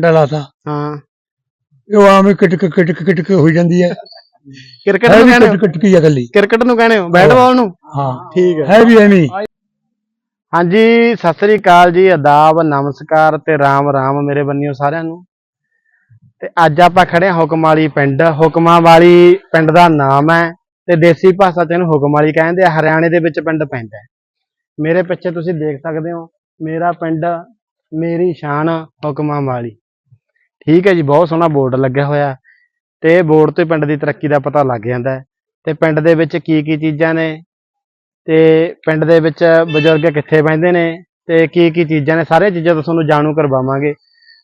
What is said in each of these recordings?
ਡੰਡਾ ਲਾਤਾ ਹਾਂ। ਉਹ ਆਮ ਹੀ ਕਿਟਕ ਕਿਟਕ ਕਿਟਕ ਹੋਈ ਜਾਂਦੀ ਹੈ। ਕ੍ਰਿਕਟ ਹੈ ਨੂੰ ਵੀ ਕਹਿੰਦੇ ਹੋ? ਕਿਟਕ ਕਿਟਕੀ ਆ ਗੱਲੀ ਕ੍ਰਿਕਟ ਨੂੰ ਕਹਿੰਦੇ ਹੋ? ਬੈਟਬਾਲ ਨੂੰ? ਹਾਂ। ਠੀਕ ਹੈ। ਹੈ ਵੀ ਐਵੇਂ ਹੀ। ਹਾਂਜੀ ਸਤਿ ਸ੍ਰੀ ਅਕਾਲ ਜੀ। ਆਦਾਬ ਨਮਸਕਾਰ ਤੇ ਰਾਮ ਰਾਮ ਮੇਰੇ ਬੰਨਿਓ ਸਾਰਿਆਂ ਨੂੰ। ਤੇ ਅੱਜ ਆਪਾਂ ਖੜੇ ਹਾਂ ਹੁਕਮ ਵਾਲੀ ਪਿੰਡ। ਹੁਕਮਾਂ ਵਾਲੀ ਪਿੰਡ ਦਾ ਨਾਮ ਹੈ ਤੇ ਦੇਸੀ ਭਾਸ਼ਾ ਚ ਇਹਨੂੰ ਹੁਕਮ ਵਾਲੀ ਕਹਿੰਦੇ ਆ। ਹਰਿਆਣੇ ਦੇ ਵਿੱਚ ਪਿੰਡ ਪੈਂਦਾ ਹੈ। ਮੇਰੇ ਪਿੱਛੇ ਤੁਸੀਂ ਦੇਖ ਸਕਦੇ ਹੋ। ਮੇਰਾ ਪਿੰਡ ਮੇਰੀ ਸ਼ਾਨ ਹੁਕਮਾਂ ਵਾਲੀ ਠੀਕ ਹੈ ਜੀ ਬਹੁਤ ਸੋਹਣਾ ਬੋਰਡ ਲੱਗਿਆ ਹੋਇਆ ਤੇ ਇਹ ਬੋਰਡ ਤੇ ਪਿੰਡ ਦੀ ਤਰੱਕੀ ਦਾ ਪਤਾ ਲੱਗ ਜਾਂਦਾ ਹੈ ਤੇ ਪਿੰਡ ਦੇ ਵਿੱਚ ਕੀ ਕੀ ਚੀਜ਼ਾਂ ਨੇ ਤੇ ਪਿੰਡ ਦੇ ਵਿੱਚ ਬਜ਼ੁਰਗ ਕਿੱਥੇ ਬਹਿੰਦੇ ਨੇ ਤੇ ਕੀ ਕੀ ਚੀਜ਼ਾਂ ਨੇ ਸਾਰੀਆਂ ਚੀਜ਼ਾਂ ਤੋਂ ਤੁਹਾਨੂੰ ਜਾਣੂ ਕਰਵਾਵਾਂਗੇ।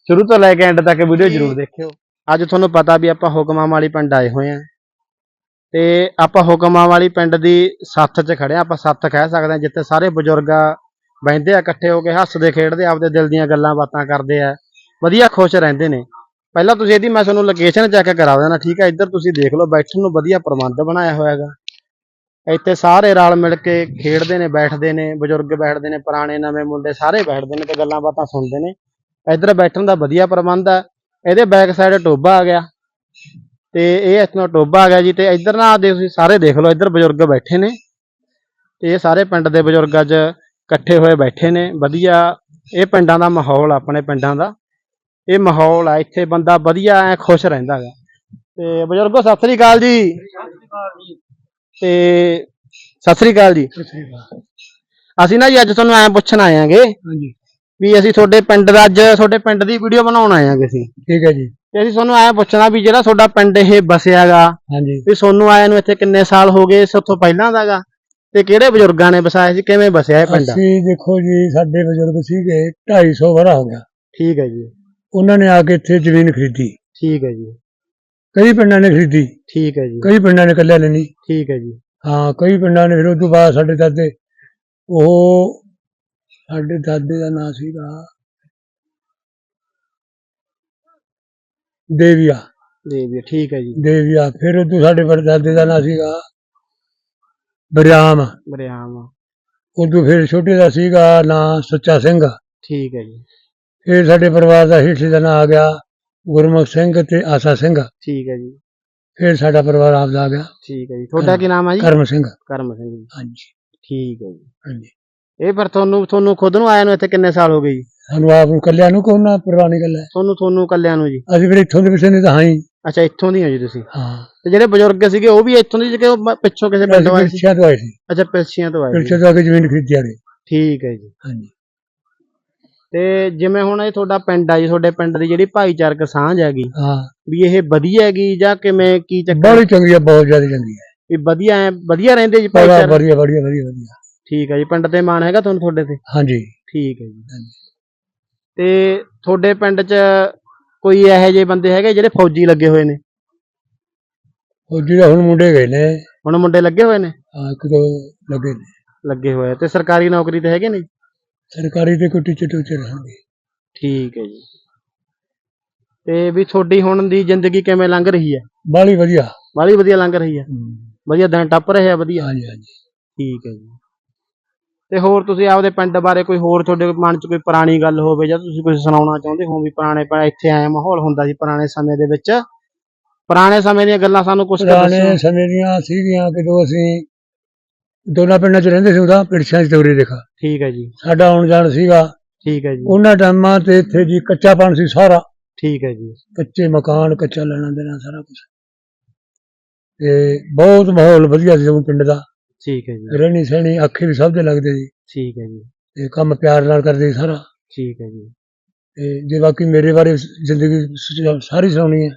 ਸ਼ੁਰੂ ਤੋਂ ਲੈ ਕੇ ਐਂਡ ਤੱਕ ਵੀਡੀਓ ਜ਼ਰੂਰ ਦੇਖਿਓ। ਅੱਜ ਤੁਹਾਨੂੰ ਪਤਾ ਵੀ ਆਪਾਂ ਹੁਕਮਾਂ ਵਾਲੀ ਪਿੰਡ ਆਏ ਹੋਏ ਆ ਤੇ ਆਪਾਂ ਹੁਕਮਾਂ ਵਾਲੀ ਪਿੰਡ ਦੀ ਸੱਥ 'ਚ ਖੜੇ ਆ ਆਪਾਂ ਸੱਥ ਕਹਿ ਸਕਦੇ ਆ ਜਿੱਥੇ ਸਾਰੇ ਬਜ਼ੁਰਗ ਬਹਿੰਦੇ ਆ ਇਕੱਠੇ ਹੋ ਕੇ ਹੱਸਦੇ ਖੇਡਦੇ ਆਪਦੇ ਦਿਲ ਦੀਆਂ ਗੱਲਾਂ ਬਾਤਾਂ ਕਰਦੇ ਆ। ਵਧੀਆ ਖੁਸ਼ ਰਹਿੰਦੇ ਨੇ। ਪਹਿਲਾਂ ਤੁਸੀਂ ਇਹਦੀ ਮੈਂ ਤੁਹਾਨੂੰ ਲੋਕੇਸ਼ਨ ਚੈੱਕ ਕਰਾ ਦੇਣਾ, ਠੀਕ ਹੈ? ਇੱਧਰ ਤੁਸੀਂ ਦੇਖ ਲਓ, ਬੈਠਣ ਨੂੰ ਵਧੀਆ ਪ੍ਰਬੰਧ ਬਣਾਇਆ ਹੋਇਆ ਹੈਗਾ। ਇੱਥੇ ਸਾਰੇ ਰਲ ਮਿਲ ਕੇ ਖੇਡਦੇ ਨੇ, ਬੈਠਦੇ ਨੇ, ਬਜ਼ੁਰਗ ਬੈਠਦੇ ਨੇ, ਪੁਰਾਣੇ ਨਵੇਂ ਮੁੰਡੇ ਸਾਰੇ ਬੈਠਦੇ ਨੇ ਤੇ ਗੱਲਾਂ ਬਾਤਾਂ ਸੁਣਦੇ ਨੇ। ਇੱਧਰ ਬੈਠਣ ਦਾ ਵਧੀਆ ਪ੍ਰਬੰਧ ਹੈ। ਇਹਦੇ ਬੈਕ ਸਾਈਡ ਟੋਬਾ ਆ ਗਿਆ। ਤੇ ਇਹ ਇੱਥੋਂ ਟੋਬਾ ਆ ਗਿਆ ਜੀ, ਤੇ ਇੱਧਰ ਨਾ ਦੇ ਤੁਸੀਂ ਸਾਰੇ ਦੇਖ ਲਓ, ਇੱਧਰ ਬਜ਼ੁਰਗ ਬੈਠੇ ਨੇ। ਤੇ ਇਹ ਸਾਰੇ ਪਿੰਡ ਦੇ ਬਜ਼ੁਰਗ ਅੱਜ ਇਕੱਠੇ ਹੋਏ ਬੈਠੇ ਨੇ। ਵਧੀਆ, ਇਹ ਪਿੰਡਾਂ ਦਾ ਮਾਹੌਲ ਆਪਣੇ ਪਿੰਡਾਂ ਦਾ। ਇਹ ਮਾਹੌਲ ਆ ਇੱਥੇ ਬੰਦਾ ਵਧੀਆ ਐ ਖੁਸ਼ ਰਹਿੰਦਾ ਹੈਗਾ ਤੇ ਬਜ਼ੁਰਗੋ ਸਤਿ ਸ੍ਰੀ ਅਕਾਲ ਜੀ। ਤੇ ਸਤਿ ਸ੍ਰੀ ਅਕਾਲ ਜੀ। ਅਸੀਂ ਨਾ ਜੀ ਅੱਜ ਤੁਹਾਨੂੰ ਐਂ ਪੁੱਛਣ ਆਏ ਆਂਗੇ ਹਾਂਜੀ। ਵੀ ਅਸੀਂ ਤੁਹਾਡੇ ਪਿੰਡ ਦਾ ਅੱਜ ਤੁਹਾਡੇ ਪਿੰਡ ਦੀ ਵੀਡੀਓ ਬਣਾਉਣ ਆਏ ਆਂਗੇ ਅਸੀਂ। ਠੀਕ ਹੈ ਜੀ। ਤੇ ਅਸੀਂ ਤੁਹਾਨੂੰ ਐਂ ਪੁੱਛਣਾ ਵੀ ਜਿਹੜਾ ਤੁਹਾਡਾ ਪਿੰਡ ਇਹ ਵਸਿਆਗਾ ਹਾਂਜੀ। ਵੀ ਤੁਹਾਨੂੰ ਆਇਆ ਨੂੰ ਇੱਥੇ ਕਿੰਨੇ ਸਾਲ ਹੋ ਗਏ ਇਸ ਉੱਥੋਂ ਪਹਿਲਾਂ ਦਾਗਾ ਤੇ ਕਿਹੜੇ ਬਜ਼ੁਰਗਾਂ ਨੇ ਵਸਾਇਆ ਸੀ ਕਿਵੇਂ ਵਸਿਆ ਇਹ ਪਿੰਡ? ਅਸੀਂ ਦੇਖੋ ਜੀ ਸਾਡੇ ਬਜ਼ੁਰਗ ਸੀਗੇ 250 ਵਰਾ ਹੋ ਗਿਆ। ਠੀਕ ਹੈ ਜੀ। ਉਹਨਾਂ ਨੇ ਆ ਕੇ ਇੱਥੇ ਜ਼ਮੀਨ ਖਰੀਦੀ। ਠੀਕ ਹੈ ਜੀ। ਕਈ ਪਿੰਡਾਂ ਨੇ ਖਰੀਦੀ। ਠੀਕ ਹੈ ਜੀ। ਕਈ ਪਿੰਡਾਂ ਨੇ ਇਕੱਲਿਆਂ ਨੇ ਨਹੀਂ। ਠੀਕ ਹੈ ਜੀ। ਹਾਂ ਕਈ ਪਿੰਡਾਂ ਨੇ ਫਿਰ ਉਸ ਤੋਂ ਬਾਅਦ ਸਾਡੇ ਦਾਦੇ ਉਹ ਸਾਡੇ ਦਾਦੇ ਦਾ ਨਾਂ ਸੀਗਾ ਦੇਵੀਆ। ਦੇਵੀ ਠੀਕ ਹੈ ਜੀ। ਦੇਵੀਆ ਫਿਰ ਉਦੋਂ ਸਾਡੇ ਪੜਦਾਦੇ ਦਾ ਨਾਂ ਸੀਗਾ ਬਰਿਆਮ। ਬਰਿਆਮ। ਉਦੋਂ ਫਿਰ ਛੋਟੇ ਦਾ ਸੀਗਾ ਨਾਂ ਸੁੱਚਾ ਸਿੰਘ। ਠੀਕ ਹੈ ਜੀ। ਫਿਰ ਸਾਡੇ ਪਰਿਵਾਰ ਦਾ ਹੀਠੀ ਦਾ ਨਾਂ ਆ ਗਿਆ ਗੁਰਮੁਖ ਸਿੰਘ ਤੇ ਆਸਾ ਸਿੰਘ। ਠੀਕ ਹੈ ਜੀ। ਫਿਰ ਸਾਡਾ ਪਰਿਵਾਰ ਆਪਦਾ ਆ ਗਿਆ। ਠੀਕ ਹੈ ਜੀ। ਤੁਹਾਡਾ ਕੀ ਨਾਮ ਹੈ ਜੀ? ਕਰਮ ਸਿੰਘ। ਕਰਮ ਸਿੰਘ ਜੀ। ਹਾਂਜੀ। ਠੀਕ ਹੈ ਜੀ। ਹਾਂਜੀ। ਇਹ ਫਿਰ ਤੁਹਾਨੂੰ ਤੁਹਾਨੂੰ ਖੁਦ ਨੂੰ ਆਇਆ ਨੂੰ ਇੱਥੇ ਕਿੰਨੇ ਸਾਲ ਹੋ ਗਏ ਜੀ? ਸਾਨੂੰ ਆਪ ਨੂੰ ਕੱਲਿਆਂ ਨੂੰ ਕੋਨਾ ਪੁਰਾਣੀ ਗੱਲ ਹੈ ਤੁਹਾਨੂੰ ਤੁਹਾਨੂੰ ਕੱਲਿਆਂ ਨੂੰ ਜੀ? ਅਸੀਂ ਫਿਰ ਇੱਥੋਂ ਦੇ ਪਿੱਛੇ ਨਹੀਂ ਤਾਂ ਹਾਂ ਹੀ। ਅੱਛਾ ਇੱਥੋਂ ਦੀ ਹੋ ਜੀ ਤੁਸੀਂ? ਹਾਂ। ਤੇ ਜਿਹੜੇ ਬਜ਼ੁਰਗ ਸੀਗੇ ਉਹ ਵੀ ਇੱਥੋਂ ਦੇ ਉਹ ਮ- ਪਿੱਛੋਂ ਕਿਸੇ ਪਿੰਡੋਂ ਆਏ ਸੀ? ਤੋਂ ਆਏ ਸੀ। ਅੱਛਾ ਪਿਲਸੀਆਂ ਤੋਂ ਆਏ ਸੀ। ਪਿੱਛੇ ਤੋਂ ਆ ਕੇ ਜ਼ਮੀਨ ਖਰੀਦੀ ਆ ਗਏ ਠੀਕ ਹੈ ਜੀ। ਹਾਂਜੀ। ਤੇ ਜਿਵੇਂ ਹੁਣ ਇਹ ਤੁਹਾਡਾ ਪਿੰਡ ਆ ਜੀ ਤੁਹਾਡੇ ਪਿੰਡ ਦੀ ਜਿਹੜੀ ਭਾਈਚਾਰਕ ਸਾਂਝ ਹੈਗੀ ਹਾਂ। ਵੀ ਇਹ ਵਧੀਆ ਹੈਗੀ ਜਾਂ ਕਿਵੇਂ ਕੀ ਚੱਕਰ? ਬੜੀ ਚੰਗੀ ਹੈ ਬਹੁਤ ਜ਼ਿਆਦਾ ਚੰਗੀ ਹੈ ਵੀ ਵਧੀਆ ਐ ਵਧੀਆ ਰਹਿੰਦੇ ਜੀ ਬੜਾ ਭਾਈਚਾਰਕ? ਵਧੀਆ ਵਧੀਆ ਵਧੀਆ ਵਧੀਆ। ਠੀਕ ਹੈ ਜੀ ਪਿੰਡ ਤੇ ਮਾਣ ਹੈਗਾ ਤੁਹਾਨੂੰ ਤੁਹਾਡੇ ਤੇ? ਹਾਂਜੀ। ਠੀਕ ਹੈ ਜੀ। ਹਾਂਜੀ। ਤੇ ਤੁਹਾਡੇ ਪਿੰਡ 'ਚ ਕੋਈ ਇਹੋ ਜਿਹੇ ਬੰਦੇ ਹੈਗੇ ਜਿਹੜੇ ਫੌਜੀ ਲੱਗੇ ਹੋਏ ਨੇ? ਉਹ ਜਿਹੜਾ ਹੁਣ ਮੁੰਡੇ ਗਏ ਨੇ। ਹੁਣ ਮੁੰਡੇ ਲੱਗੇ ਹੋਏ ਨੇ? ਹਾਂ ਇੱਕ ਦੋ ਲੱਗੇ ਨੇ। ਲੱਗੇ ਹੋਏ ਆ। ਤੇ ਸਰਕਾਰੀ ਨੌਕਰੀ ਤੇ ਹੈਗੇ ਨੇ ਜੀ? ਸਰਕਾਰੀ ਤੇ ਕੋਈ ਟੀਚਰ ਟੂਚਰ ਰਹਿਣਗੇ ਠੀਕ ਹੈ ਜੀ। ਤੇ ਵੀ ਤੁਹਾਡੀ ਹੁਣ ਦੀ ਜ਼ਿੰਦਗੀ ਕਿਵੇਂ ਲੰਘ ਰਹੀ ਹੈ? ਬਾਲੀ ਵਧੀਆ। ਬਾਲੀ ਵਧੀਆ ਲੰਘ ਰਹੀ ਹੈ? ਵਧੀਆ ਦਿਨ ਟੱਪ ਰਹੇ ਆ ਵਧੀਆ? ਹਾਂਜੀ ਹਾਂਜੀ। ਠੀਕ ਹੈ ਜੀ। ਤੇ ਹੋਰ ਤੁਸੀਂ ਆਪਦੇ ਪਿੰਡ ਬਾਰੇ ਕੋਈ ਹੋਰ ਤੁਹਾਡੇ ਮਨ 'ਚ ਕੋਈ ਪੁਰਾਣੀ ਗੱਲ ਹੋਵੇ ਜਾਂ ਤੁਸੀਂ ਕੁਝ ਸੁਣਾਉਣਾ ਚਾਹੁੰਦੇ ਹੋ ਵੀ ਪੁਰਾਣੇ ਪ- ਇੱਥੇ ਆਇਆ ਮਾਹੌਲ ਹੁੰਦਾ ਸੀ ਪੁਰਾਣੇ ਸਮੇਂ ਦੇ ਵਿੱਚ? ਪੁਰਾਣੇ ਸਮੇਂ ਦੀਆਂ ਗੱਲਾਂ ਸਾਨੂੰ ਕੁਝ ਪੁਰਾਣੇ ਦੱਸੋ ਸਮੇਂ ਦੀਆਂ ਸੀਗੀਆਂ ਜਦੋਂ ਅਸੀਂ ਦੋਨਾਂ ਪਿੰਡਾਂ 'ਚ ਰਹਿੰਦੇ ਸੀ ਉਹਦਾ ਪਿਰਛਾਂ 'ਚ ਤੌਰੀ ਦੇਖਾ। ਠੀਕ ਹੈ ਜੀ। ਸਾਡਾ ਆਉਣ ਜਾਣ ਸੀਗਾ। ਠੀਕ ਹੈ ਜੀ। ਉਹਨਾਂ ਟਾਈਮਾਂ ਤੇ ਇੱਥੇ ਜੀ ਕੱਚਾਪਣ ਸੀ ਸਾਰਾ। ਠੀਕ ਹੈ ਜੀ। ਕੱਚੇ ਮਕਾਨ ਕੱਚਾ ਲੈਣਾ ਦੇਣਾ ਸਾਰਾ ਕੁਝ ਤੇ ਬਹੁਤ ਮਾਹੌਲ ਵਧੀਆ ਸੀ ਉਹ ਪਿੰਡ ਦਾ। ਠੀਕ ਹੈ ਜੀ। ਰਹਿਣੀ ਸਹਿਣੀ ਅੱਖੇ ਵੀ ਸਭ ਦੇ ਲੱਗਦੇ ਸੀ। ਠੀਕ ਹੈ ਜੀ। ਤੇ ਕੰਮ ਪਿਆਰ ਨਾਲ ਕਰਦੇ ਸੀ ਸਾਰਾ। ਠੀਕ ਹੈ ਜੀ। ਤੇ ਜੇ ਬਾਕੀ ਮੇਰੇ ਬਾਰੇ ਜ਼ਿੰਦਗੀ ਸਾਰੀ ਸੁਣਾਉਣੀ ਹੈ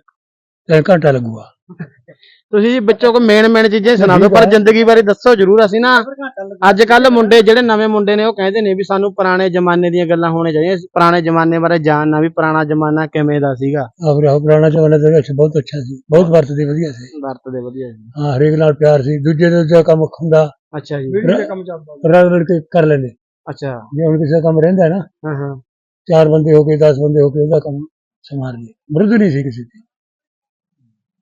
ਤਾਂ ਘੰਟਾ ਲੱਗੂਗਾ। ਤੁਸੀਂ ਜੀ ਬੱਚੋ ਕੋ ਮੇਨ ਮੇਨ ਚੀਜ਼ਾਂ ਹੀ ਸੁਣਾ ਦਿਓ ਪਰ। ਜ਼ਿੰਦਗੀ ਬਾਰੇ ਦੱਸੋ ਜਰੂਰ ਅਸੀਂ ਨਾ। ਅੱਜ ਕੱਲ ਮੁੰਡੇ ਜਿਹੜੇ ਨਵੇਂ ਮੁੰਡੇ ਨੇ ਉਹ ਕਹਿੰਦੇ ਨੇ ਵੀ ਸਾਨੂੰ ਪੁਰਾਣੇ ਜ਼ਮਾਨੇ ਦੀਆਂ ਗੱਲਾਂ ਹੋਣੀਆਂ ਚਾਹੀਦੀਆਂ। ਅਸੀਂ ਪੁਰਾਣੇ ਜ਼ਮਾਨੇ ਬਾਰੇ ਜਾਣਨਾ ਵੀ ਪੁਰਾਣਾ ਜ਼ਮਾਨਾ ਕਿਵੇਂ ਦਾ ਸੀਗਾ। ਆਪਰਾ ਪੁਰਾਣਾ ਜ਼ਮਾਨਾ ਦੇ ਵਿੱਚ ਬਹੁਤ ਅੱਛਾ ਸੀ ਬਹੁਤ ਵਰਤਦੇ ਵਧੀਆ ਸੀ। ਵਰਤਦੇ ਵਧੀਆ ਸੀ। ਹਾਂ ਹਰੇਕ ਨਾਲ ਪਿਆਰ ਸੀ ਦੂਜੇ ਦੇ ਦੂਜਾ ਕੰਮ ਹੁੰਦਾ ਅੱਛਾ ਜੀ। ਰਲ ਰਲ ਕੇ ਕਰ ਲੈਂਦੇ। ਅੱਛਾ। ਜੇ ਹੁਣ ਕਿਸੇ ਦਾ ਕੰਮ ਰਹਿੰਦਾ ਹੈ ਨਾ ਹਾਂ ਹਾਂ। ਚਾਰ ਬੰਦੇ ਹੋ ਕੇ 10 ਬੰਦੇ ਹੋ ਕੇ ਉਹਦਾ ਕੰਮ ਸੰਭਾਲਦੇ ਵਿਰੁੱਧ ਨਹੀਂ ਸੀ ਕਿਸੇ ਦੀ।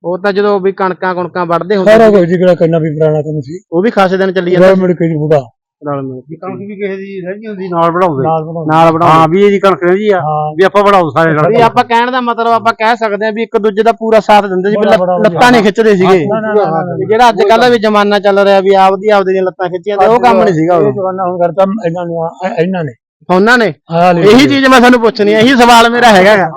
ਉਹ ਤਾਂ ਜਦੋਂ ਵੀ ਕਣਕਾਂ ਕੁਣਕਾਂ ਵੱਢਦੇ ਹੁੰਦੇ ਸਾਰਾ ਕੁਝ ਜਿਹੜਾ ਕਰਨਾ ਵੀ ਪੁਰਾਣਾ ਕੰਮ ਸੀ। ਉਹ ਵੀ ਖਾਸੇ ਦਿਨ ਚੱਲੀ ਜਾਂਦਾ ਰਲ ਮਿਲ ਕੇ ਜੀ ਬੁੜਾ ਰਲ ਮਿਲ ਕੇ ਕਣਕ ਵੀ ਕਿਸੇ ਦੀ ਰਹਿ ਹੁੰਦੀ ਨਾਲ ਬਣਾਉਂਦੇ ਨਾਲ ਬਣਾਉਂਦੇ ਨਾਲ ਬਣਾਉਂਦੇ ਹਾਂ ਵੀ ਇਹਦੀ ਕਣਕ ਰਹਿੰਦੀ ਆ। ਹਾਂ। ਵੀ ਆਪਾਂ ਬਣਾਉ ਸਾਰੇ ਵੀ। ਆਪਾਂ ਕਹਿਣ ਦਾ ਮਤਲਬ ਆਪਾਂ ਕਹਿ ਸਕਦੇ ਹਾਂ ਵੀ ਇੱਕ ਦੂਜੇ ਦਾ ਪੂਰਾ ਸਾਥ ਦਿੰਦੇ ਸੀ ਵੀ ਲੱਤ- ਨਹੀਂ ਖਿੱਚਦੇ ਸੀਗੇ। ਵੀ ਜਿਹੜਾ ਅੱਜ ਕੱਲ੍ਹ ਵੀ ਜ਼ਮਾਨਾ ਚੱਲ ਰਿਹਾ ਵੀ ਆਪਦੀ ਆਪਦੀ ਦੀਆਂ ਲੱਤਾਂ ਖਿੱਚੀਆਂ ਤੇ ਉਹ ਕੰਮ ਨਹੀਂ ਸੀਗਾ ਇਹ ਉਦੋਂ। ਜਵਾਨਾ ਹੁਣ ਕਰਤਾ ਇਹਨਾਂ ਨੇ ਆ- ਇਹਨਾਂ ਨੇ। ਉਹਨਾਂ ਨੇ। ਇਹੀ ਚੀਜ਼ ਮੈਂ ਤੁਹਾਨੂੰ ਪੁੱਛਣੀ ਹੈ ਇਹੀ ਸਵਾਲ ਮੇਰਾ ਹੈਗਾ ਗਾ।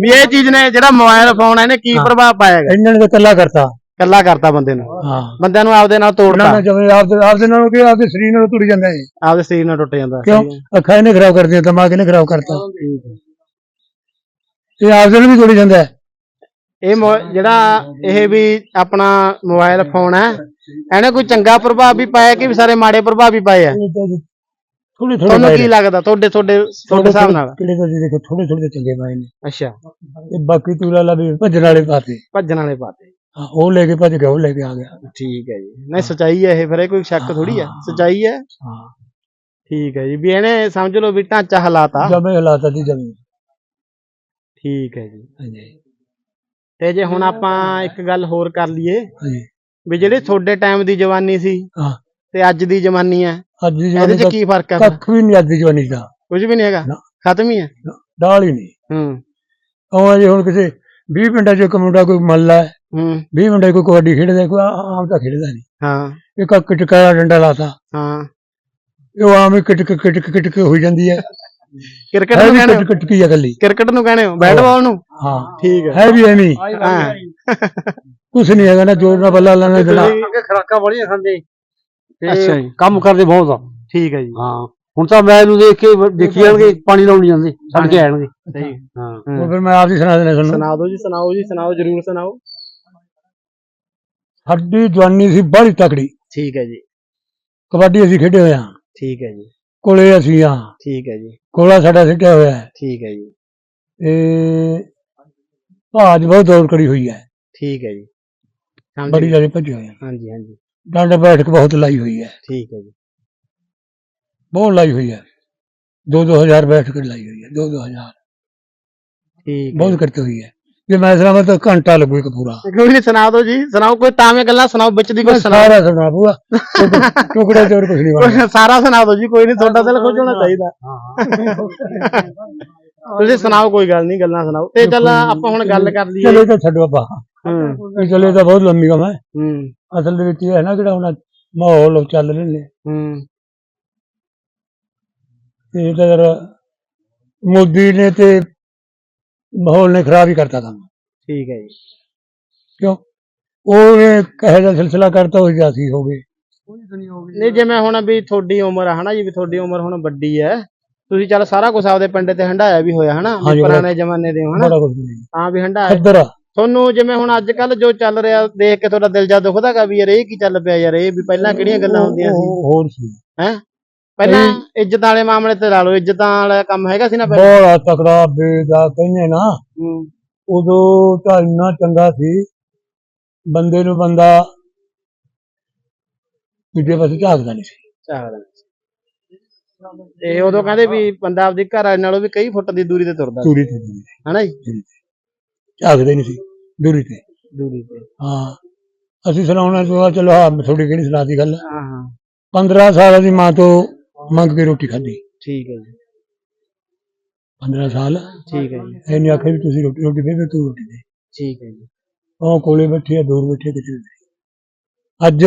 ਵੀ ਇਹ ਚੀਜ਼ ਨੇ ਜਿਹੜਾ ਮੋਬਾਈਲ ਫੋਨ ਹੈ ਇਹਨੇ ਕੀ। ਪ੍ਰਭਾਵ ਪਾਇਆ ਇਹਨਾਂ ਨੇ ਤਾਂ ਕੱਲਾ ਕਰਤਾ। ਕੱਲਾ ਕਰਤਾ ਬੰਦੇ ਨੂੰ। ਹਾਂ। ਬੰਦਿਆਂ ਨੂੰ ਆਪਦੇ ਨਾਲ ਤੋੜਤਾ। ਉਹਨਾਂ ਨੇ ਜਿਵੇਂ ਆਪਦੇ ਆਪਦੇ ਨਾਲੋਂ ਕਿ ਆਪਦੇ ਸਰੀਰ ਨਾਲ ਤੁਰ ਜਾਂਦਾ ਹੈ ਆਪਦੇ ਸਰੀਰ ਨਾਲ ਟੁੱਟ ਜਾਂਦਾ। ਕਿਉਂ? ਅੱਖਾਂ ਇਹਨੇ ਖਰਾਬ ਕਰਦੀਆਂ ਦਿਮਾਗ ਇਹਨੇ ਖਰਾਬ ਕਰਤਾ। ਇਹ ਆਪਦੇ ਨੂੰ ਵੀ ਤੁਰ ਜਾਂਦਾ ਹੈ। ਇਹ ਮੋ- ਜਿਹੜਾ ਇਹ ਵੀ ਆਪਣਾ ਮੋਬਾਈਲ ਫੋਨ ਹੈ ਇਹਨੇ ਕੋਈ ਚੰਗਾ ਪ੍ਰਭਾਵ ਵੀ ਪਾਇਆ ਕਿ ਵੀ ਸਾਰੇ ਮਾੜੇ ਪ੍ਰਭਾਵ ਵੀ ਪਾਏ ਆ? ਥੋੜੇ ਥੋੜੇ ਤੁਹਾਨੂੰ ਕੀ ਲੱਗਦਾ? ਤੁਹਾਡੇ ਤੁਹਾਡੇ ਤੁਹਾਡੇ ਹਿਸਾਬ ਨਾਲ? ਕਿਹੜੇ ਜੀ ਦੇਖੋ ਥੋੜੇ ਥੋੜੇ ਚੰਗੇ ਪਾਏ ਨੇ। ਅੱਛਾ। ਤੇ ਬਾਕੀ ਤੂੰ ਲਾ ਵੀ ਭੱਜਣ ਵਾਲੇ ਪਾਤੇ ਭੱਜਣ ਵਾਲੇ ਪਾਤੇ ਉਹ ਲੈ ਕੇ ਭੱਜ ਗਿਆ ਉਹ ਲੈ ਕੇ ਆ ਗਿਆ। ਠੀਕ ਹੈ ਜੀ। ਨਹੀਂ ਸਚਾਈ ਹੈ ਇਹ ਫਿਰ ਇਹ ਕੋਈ ਸ਼ੱਕ ਥੋੜੀ ਹੈ। ਸਚਾਈ ਹੈ? ਹਾਂ। ਠੀਕ ਹੈ ਜੀ। ਵੀ ਇਹਨੇ ਸਮਝ ਲਓ ਵੀ ਢਾਂਚਾ ਹਲਾਤਾ। ਜਮੇ ਹਲਾਤਾ ਦੀ ਜਮੀ। ਠੀਕ ਹੈ ਜੀ। ਹਾਂਜੀ। ਤੇ ਜੇ ਹੁਣ ਆਪਾਂ ਇੱਕ ਗੱਲ ਹੋਰ ਕਰ ਲਈਏ ਹਾਂਜੀ। ਵੀ ਜਿਹੜੀ ਤੁਹਾਡੇ ਟਾਈਮ ਦੀ ਜਵਾਨੀ ਸੀ ਹਾਂ। ਤੇ ਅੱਜ ਦੀ ਜਵਾਨੀ ਹੈ ਅੱਜ ਦੀ ਇਹਦੇ ਜਵਾਨੀ 'ਚ ਦਾ ਕੀ ਫ਼ਰਕ ਹੈ ਫਿਰ? ਕੱਖ ਵੀ ਨਹੀਂ ਅੱਜ ਦੀ ਜਵਾਨੀ ਦਾ। ਕੁਝ ਵੀ ਨਹੀਂ ਹੈਗਾ? ਨਾ। ਖਤਮ ਹੀ ਹੈ? ਡਾਲ ਹੀ ਨਹੀਂ ਹੂੰ। ਉਹ ਜੇ ਹੁਣ ਕਿਸੇ 20 ਪਿੰਡਾਂ 'ਚ ਇੱਕ ਮੁੰਡਾ ਕੋਈ ਮੱਲਾ ਹੈ ਹੂੰ। 20 ਮੁੰਡੇ ਕੋਈ ਕਬੱਡੀ ਖੇਡਦਾ ਕੋਈ ਆ- ਆਮ ਤਾਂ ਖੇਡਦਾ ਨਹੀਂ ਹਾਂ। ਇੱਕ ਆ ਕਿਟਕਾ ਡੰਡਾ ਲਾਤਾ। ਹਾਂ। ਇਹ ਉਹ ਆਮ ਹੀ ਕਿਟਕ ਕਿਟਕ ਕਿਟਕ ਹੋਈ ਜਾਂਦੀ ਹੈ। ਕ੍ਰਿਕਟ ਹੈ ਨੂੰ ਵੀ ਕਹਿੰਦੇ ਹੋ? ਕਿਟਕ ਕਿਟਕੀ ਆ ਗੱਲੀ ਕ੍ਰਿਕਟ ਨੂੰ ਕਹਿੰਦੇ ਹੋ? ਬੈਟਬਾਲ ਨੂੰ? ਹਾਂ। ਠੀਕ ਹੈ। ਹੈ ਵੀ ਐਵੇਂ ਹੀ। ਹਾਂ। ਕੁਛ ਨਹੀਂ ਹੈਗਾ ਨਾ ਜੋਰ ਨਾਲ ਬੱਲਾ ਲਾਣਾ ਦੇਣਾ ਖਰਾਕਾਂ ਬੜੀਆਂ ਖਾਂਦੇ। ਅੱਛਾ ਤੇ ਜੀ। ਕੰਮ ਕਰਦੇ ਬਹੁਤ ਆ। ਠੀਕ ਹੈ ਜੀ। ਹਾਂ। ਹੁਣ ਤਾਂ ਮੈਂ ਇਹਨੂੰ ਦੇਖ ਕੇ ਦੇਖੀ ਜਾਣਗੇ ਪਾਣੀ ਲਾਉਣ ਨਹੀਂ ਜਾਂਦੇ ਛੱਡ ਕੇ ਆਣਗੇ। ਸਹੀ। ਹਾਂ। ਉਹ ਫਿਰ ਮੈਂ ਆਪ ਹੀ ਸੁਣਾ ਦੇਣਾ ਤੁਹਾਨੂੰ। ਸੁਣਾ ਦਿਓ ਜੀ ਸੁਣਾਓ ਜੀ ਸੁਣਾਓ ਜਰੂਰ ਸੁਣਾਓ। ਸਾਡੀ ਜਵਾਨੀ ਸੀ ਬੜੀ ਤਕੜੀ। ਠੀਕ ਹੈ ਜੀ। ਕਬੱਡੀ ਅਸੀਂ ਖੇਡੇ ਹੋਏ ਹਾਂ। ਠੀਕ ਹੈ ਜੀ। ਕੋਲੇ ਅਸੀਂ ਆ ਠੀਕ ਹੈ ਜੀ। ਕੋਲਾ ਸਾਡਾ ਸਿੱਟਿਆ ਹੋਇਆ ਹੈ। ਠੀਕ ਹੈ ਜੀ। ਤੇ ਭਾਜ ਬਹੁਤ ਦੌੜ ਕਰੀ ਹੋਈ ਹੈ। ਠੀਕ ਹੈ ਜੀ। ਸਮਝ ਬੜੀ ਗਏ। ਜ਼ਿਆਦਾ ਭੱਜੇ ਹੋਏ ਹਾਂਜੀ ਹਾਂਜੀ। ਡੰਡ ਬੈਠਕ ਬਹੁਤ ਲਾਈ ਹੋਈ ਹੈ। ਠੀਕ ਹੈ ਜੀ। ਬਹੁਤ ਲਾਈ ਹੋਈ ਹੈ। ਦੋ ਦੋ ਹਜ਼ਾਰ ਬੈਠਕ ਲਾਈ ਹੋਈ ਹੈ ਦੋ ਦੋ ਹਜ਼ਾਰ। ਠੀਕ ਹੈ। ਬਹੁਤ ਕਰਤੀ ਹੋਈ ਹੈ। ਜੇ ਮੈਂ ਸੁਣਾਵਾਂ ਤਾਂ ਘੰਟਾ ਲੱਗੂ ਇੱਕ ਪੂਰਾ। ਕੋਈ ਨਹੀਂ ਸੁਣਾ ਦਿਓ ਜੀ ਸੁਣਾਓ ਕੋਈ ਤਾਵੇਂ ਗੱਲਾਂ ਸੁਣਾਓ ਵਿੱਚ ਦੀ ਕੋਈ ਸੁਣਾਓ। ਸਾਰਾ ਸੁਣਾ ਪੂਰਾ। ਟੁਕੜਾ ਚੋਰ ਕੁਛ ਨਹੀਂ ਬਣਦਾ। ਕੋਈ ਸਾਰਾ ਸੁਣਾ ਦਿਓ ਜੀ ਕੋਈ ਨਹੀਂ ਤੁਹਾਡਾ ਦਿਲ ਖੁਸ਼ ਹੋਣਾ ਚਾਹੀਦਾ। ਤੁਸੀਂ ਸੁਣਾਓ ਕੋਈ ਗੱਲ ਨਹੀਂ ਗੱਲਾਂ ਸੁਣਾਓ। ਤੇ ਚੱਲ ਆਪਾਂ ਹੁਣ ਗੱਲ ਕਰ ਲਈਏ। ਚਲੇ ਤਾਂ ਛੱਡੋ ਆਪਾਂ। ਚਲੇ ਤਾਂ ਬਹੁਤ ਲੰਮੀ ਗੱਲ ਹੈ। ਹੂੰ। ਅਸਲ ਦੇ ਵਿੱਚ ਇਹ ਹੈ ਨਾ ਜਿਹੜਾ ਹੁਣ ਮਾਹੌਲ ਚੱਲ ਰਹੇ ਨੇ। ਹੂੰ। ਇਹ ਤਾਂ ਯਾਰ ਮੋਦੀ ਨੇ ਤੇ ਮਾਹੌਲ ਨੇ ਖਰਾਬ ਹੀ ਕਰਤਾ ਕੰਮ ਠੀਕ ਹੈ ਜੀ। ਕਿਉਂ? ਉਹਨੇ ਕਹੇ ਦਾ ਸਿਲਸਿਲਾ ਕਰਤਾ ਉਹ ਜਾਸੀ ਹੋ ਗਏ। ਨਹੀਂ ਜਿਵੇਂ ਹੁਣ ਵੀ ਤੁਹਾਡੀ ਉਮਰ ਆ ਹਨਾ ਜੀ ਵੀ ਤੁਹਾਡੀ ਉਮਰ ਹੁਣ ਵੱਡੀ ਹੈ। ਤੁਸੀਂ ਚੱਲ ਸਾਰਾ ਕੁਝ ਆਪਦੇ ਪਿੰਡ ਤੇ ਹੰਡਾਇਆ ਵੀ ਹੋਇਆ ਹਨਾ ਪੁਰਾਣੇ ਜ਼ਮਾਨੇ ਦੇ ਹੋ ਹਨਾ। ਹਾਂ ਵੀ ਹੰਡਾਇਆ ਖੱਦਰ ਆ। ਤੁਹਾਨੂੰ ਜਿਵੇਂ ਹੁਣ ਅੱਜ ਕੱਲ ਜੋ ਚੱਲ ਰਿਹਾ ਦੇਖ ਕੇ ਤੁਹਾਡਾ ਦਿਲ ਜਾ ਦੁਖਦਾਗਾ ਵੀ ਯਾਰ ਇਹ ਕੀ ਚੱਲ ਪਿਆ ਯਾਰ ਇਹ ਵੀ ਪਹਿਲਾਂ ਕਿਹੜੀਆਂ ਗੱਲਾਂ ਹੁੰਦੀਆਂ ਸੀ? ਹੋਰ ਸੀ। ਪਹਿਲਾਂ ਇੱਜ਼ਤ ਵਾਲੇ ਮਾਮਲੇ ਤੇ ਲਾ ਲਓ ਇੱਜ਼ਤਾਂ ਵਾਲਾ ਕੰਮ ਹੈਗਾ ਸੀ ਨਾ ਪਹਿਲਾਂ? ਬੜਾ ਤਕੜਾ ਬੇਦਾ ਕਹਿੰਦੇ ਨਾ। ਹੂੰ। ਉਦੋਂ ਤਾਂ ਇੰਨਾ ਚੰਗਾ ਸੀ ਬੰਦੇ ਨੂੰ ਬੰਦਾ ਦੂਜੇ ਪਾਸੇ ਝਾਕਦਾ ਨਹੀਂ ਸੀ। ਚਾਹਦਾ ਤੇ ਉਦੋਂ ਕਹਿੰਦੇ ਵੀ ਬੰਦਾ ਆਪਦੀ ਘਰ ਵਾਲੇ ਨਾਲੋਂ ਵੀ ਕਈ ਫੁੱਟ ਦੀ ਦੂਰੀ ਤੇ ਤੁਰਦਾ ਸੀ। ਦੂਰੀ ਤੇ ਹਨਾ ਜੀ। ਝਾਕਦੇ ਨਹੀਂ ਸੀ। ਦੂਰੀ ਤੇ। ਦੂਰੀ ਤੇ। ਹਾਂ। ਅਸੀਂ ਸੁਣਾਉਣਾ ਤੋਂ ਚਲੋ ਹਾਂ ਥੋੜੀ ਕਿਹੜੀ ਸੁਣਾਤੀ ਗੱਲ। ਹਾਂ ਹਾਂ। 15 ਸਾਲ ਦੀ ਮਾਂ ਤੋਂ ਮੰਗ ਕੇ ਰੋਟੀ ਖਾਧੀ। ਠੀਕ ਹੈ ਜੀ। 15 ਸਾਲ। ਠੀਕ ਹੈ ਜੀ। ਇਹਨੇ ਆਖਿਆ ਵੀ ਤੁਸੀਂ ਰੋਟੀ ਰੋਟੀ ਦੇ ਤੂੰ ਰੋਟੀ ਦੇ। ਠੀਕ ਹੈ ਜੀ। ਉਹ ਕੋਲੇ ਬੈਠੀ ਆ ਦੂਰ ਬੈਠੀ ਆ, ਕਿਤੇ ਨਹੀਂ। ਅੱਜ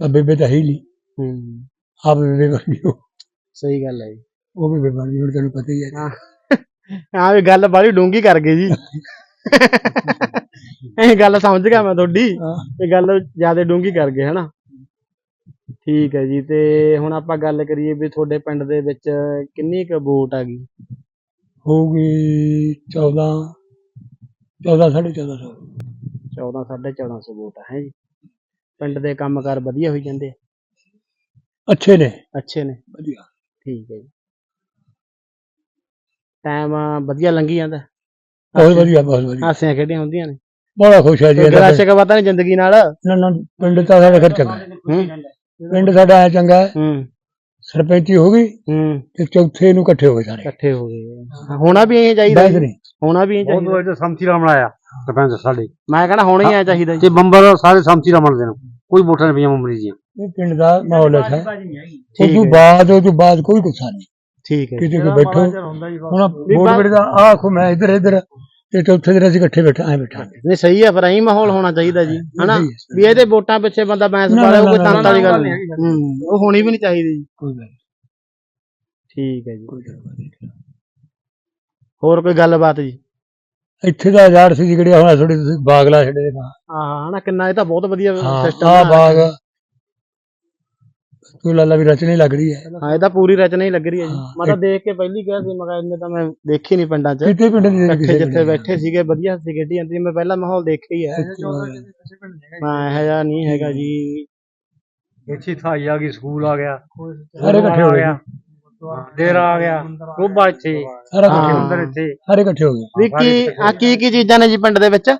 ਤਾਂ ਬੇਬੇ ਤਾਂ ਹੈ ਨਹੀਂ। ਹੂੰ। ਆਪ ਬੇਬੇ ਬਣ ਗਈ ਸਹੀ ਗੱਲ ਹੈ ਜੀ। ਉਹ ਵੀ ਬੇਬੇ ਬਣ ਗਈ ਹੁਣ ਤੈਨੂੰ ਪਤਾ ਹੀ ਹੈ। ਹਾਂ। ਵੀ ਗੱਲ ਬਾਲੀ ਡੂੰਗੀ ਕਰ ਗਏ ਜੀ। ਇਹ ਗੱਲ ਸਮਝ ਗਿਆ ਮੈਂ ਤੁਹਾਡੀ। ਇਹ ਗੱਲ ਜ਼ਿਆਦਾ ਡੂੰਗੀ ਕਰ ਗਏ ਹਨਾ? ਠੀਕ ਹੈ ਜੀ ਤੇ ਹੁਣ ਆਪਾਂ ਗੱਲ ਕਰੀਏ ਵੀ ਤੁਹਾਡੇ ਪਿੰਡ ਦੇ ਵਿੱਚ ਕਿੰਨੀ ਕੁ ਵੋਟ ਆ ਗਈ? ਹੋਊਗੀ 14 14 14.5 ਸੌ। 14 1450 ਵੋਟ ਹੈ ਜੀ। ਪਿੰਡ ਦੇ ਕੰਮਕਾਰ ਵਧੀਆ ਹੋਈ ਜਾਂਦੇ ਅੱਛੇ ਨੇ। ਅੱਛੇ ਨੇ? ਵਧੀਆ। ਠੀਕ ਹੈ ਜੀ। ਟਾਈਮ ਵਧੀਆ ਲੰਘੀ ਜਾਂਦਾ? ਬਹੁਤ ਵਧੀਆ ਬਹੁਤ ਵਧੀਆ। ਹਾਸਿਆਂ ਖੇਡੀਆਂ ਹੁੰਦੀਆਂ ਨੇ। ਬੜਾ ਖੁਸ਼ ਹੈ ਜੀ ਇਹਦਾ ਗਲਾ ਸ਼ਿਕਵਾ ਤਾਂ ਨਹੀਂ ਜ਼ਿੰਦਗੀ ਨਾਲ? ਨਾ ਨਾ ਪਿੰਡ ਤਾਂ ਸਾਡਾ ਘਰ ਚੰਗਾ। ਹੈ। ਹੂੰ ਪਿੰਡ ਸਾਡਾ ਐ ਚੰਗਾ। ਹੈ। ਹੂੰ ਸਰਪੰਚੀ ਹੋ ਗਈ ਹੂੰ। ਤੇ ਚੌਥੇ ਨੂੰ ਇਕੱਠੇ ਹੋ ਗਏ ਸਾਰੇ। ਇਕੱਠੇ ਹੋ ਗਏ। ਹੋਣਾ ਵੀ ਇਹ ਚਾਹੀਦਾ ਜੀ। ਨਹੀਂ ਹੋਣਾ ਵੀ ਇਹ ਬਹੁਤ ਚਾਹੀਦਾ। ਤਾਂ ਸੰਮਤੀ ਨਾਲ ਬਣਾਇਆ ਸਰਪੰਚ ਸਾਡੇ। ਮੈਂ ਕਹਿੰਦਾ ਹੋਣਾ ਹੀ ਐ ਚਾਹੀਦਾ ਜੀ। ਤੇ ਬੰਬਰ ਸਾਰੇ ਸੰਮਤੀ ਨਾਲ ਬਣਦੇ ਨੇ। ਕੋਈ ਵੋਟਾਂ ਨਹੀਂ ਪਈਆਂ ਮੁੰਬਰੀ ਦੀਆਂ। ਇਹ ਪਿੰਡ ਦਾ ਮਾਹੌਲ ਹੈ ਠੀਕ ਤੋਂ ਹੈ ਬਾਅਦ ਉਸ ਤੋਂ ਬਾਅਦ ਕੋਈ ਗੁੱਸਾ ਨਹੀਂ। ਠੀਕ ਹੈ ਕਿਤੇ ਕੋਈ ਬੈਠੋ। ਹੁਣ ਵੋਟ ਵੇਲੇ ਦਾ ਆਖੋ ਮੈਂ ਇੱਧਰ ਇੱਧਰ। ਤੇ ਚੌਥੇ ਦਿਨ ਅਸੀਂ ਇਕੱਠੇ ਬੈਠਾ ਐ ਬੈਠਾ ਨਹੀਂ ਸਹੀ ਹੈ ਐਂ ਮਾਹੌਲ ਹੋਣਾ ਚਾਹੀਦਾ ਜੀ ਹਨਾ? ਹੈ, ਵੀ ਇਹਦੇ ਵੋਟਾਂ ਪਿੱਛੇ ਬੰਦਾ ਬੈਂਸ ਨਾ, ਪਾ ਰਿਹਾ ਉਹ ਨਾ, ਕੋਈ ਨਾ, ਤੰਤ ਵਾਲੀ ਨਾ, ਗੱਲ ਨਾ, ਨਹੀਂ। ਹੂੰ ਉਹ ਹੋਣੀ ਵੀ ਨਹੀਂ ਚਾਹੀਦੀ ਜੀ। ਕੋਈ ਗੱਲ ਨੀ, ਠੀਕ ਹੈ ਜੀ। ਨੀ। ਹੋਰ ਕੋਈ ਗੱਲਬਾਤ ਜੀ? ਇੱਥੇ ਦਾ ਆਜ਼ਾਦ ਸੀ ਜਿਹੜੇ ਹੁਣ ਥੋੜੇ ਤੁਸੀਂ ਬਾਗਲਾ ਛੱਡੇ ਦੇ ਨਾਲ। ਹਾਂ ਹਨਾ ਕਿੰਨਾ ਇਹ ਤਾਂ ਬਹੁਤ ਵਧੀਆ ਹਾਂ ਸਿਸਟਮ ਆ ਬਾਗ। ਤੂੰ ਲਾਲਾ ਵੀ ਰਚਨੇ ਲੱਗ ਰਹੀ ਹੈ। ਹਾਂ ਇਹ ਤਾਂ ਪੂਰੀ ਰਚਨਾ ਹੀ ਲੱਗ ਰਹੀ ਹੈ ਜੀ। ਹਾਂ, ਮੈਂ ਤਾਂ ਦੇਖ ਕੇ ਪਹਿਲੀ ਕਿਹਾ ਸੀ ਮੈਂ ਕਿਹਾ ਇੰਨੇ ਤਾਂ ਮੈਂ ਦੇਖੀ ਨਹੀਂ ਪਿੰਡਾਂ 'ਚ। ਕਿਤੇ ਪਿੰਡ ਦੀ ਇਕੱਠੇ ਜਿੱਥੇ ਬੈਠੇ ਸੀਗੇ ਵਧੀਆ ਸੀ ਖੇਡੀ ਜਾਂਦੀ। ਮੈਂ ਪਹਿਲਾਂ ਮਾਹੌਲ ਦੇਖਿਆ ਹੀ ਹੈ। ਮੈਂ ਇਹ ਜਿਹਾ ਨਹੀਂ ਹੈਗਾ ਜੀ। ਇੱਥੇ ਥਾਈ ਆ ਗਈ ਸਕੂਲ ਆ ਗਿਆ। ਸਾਰੇ ਇਕੱਠੇ ਹੋ ਗਏ। ਡੇਰਾ ਆ ਗਿਆ ਟੋਬਾ ਇੱਥੇ ਸਾਰੇ ਇਕੱਠੇ ਹੋ ਹਾਂ। ਗਏ। ਇੱਥੇ। ਸਾਰੇ ਇਕੱਠੇ ਹੋ ਗਏ। ਵੀ ਕੀ ਆ ਕੀ ਕੀ ਚੀਜ਼ਾਂ ਨੇ ਜੀ ਪਿੰਡ ਦੇ ਵਿੱਚ?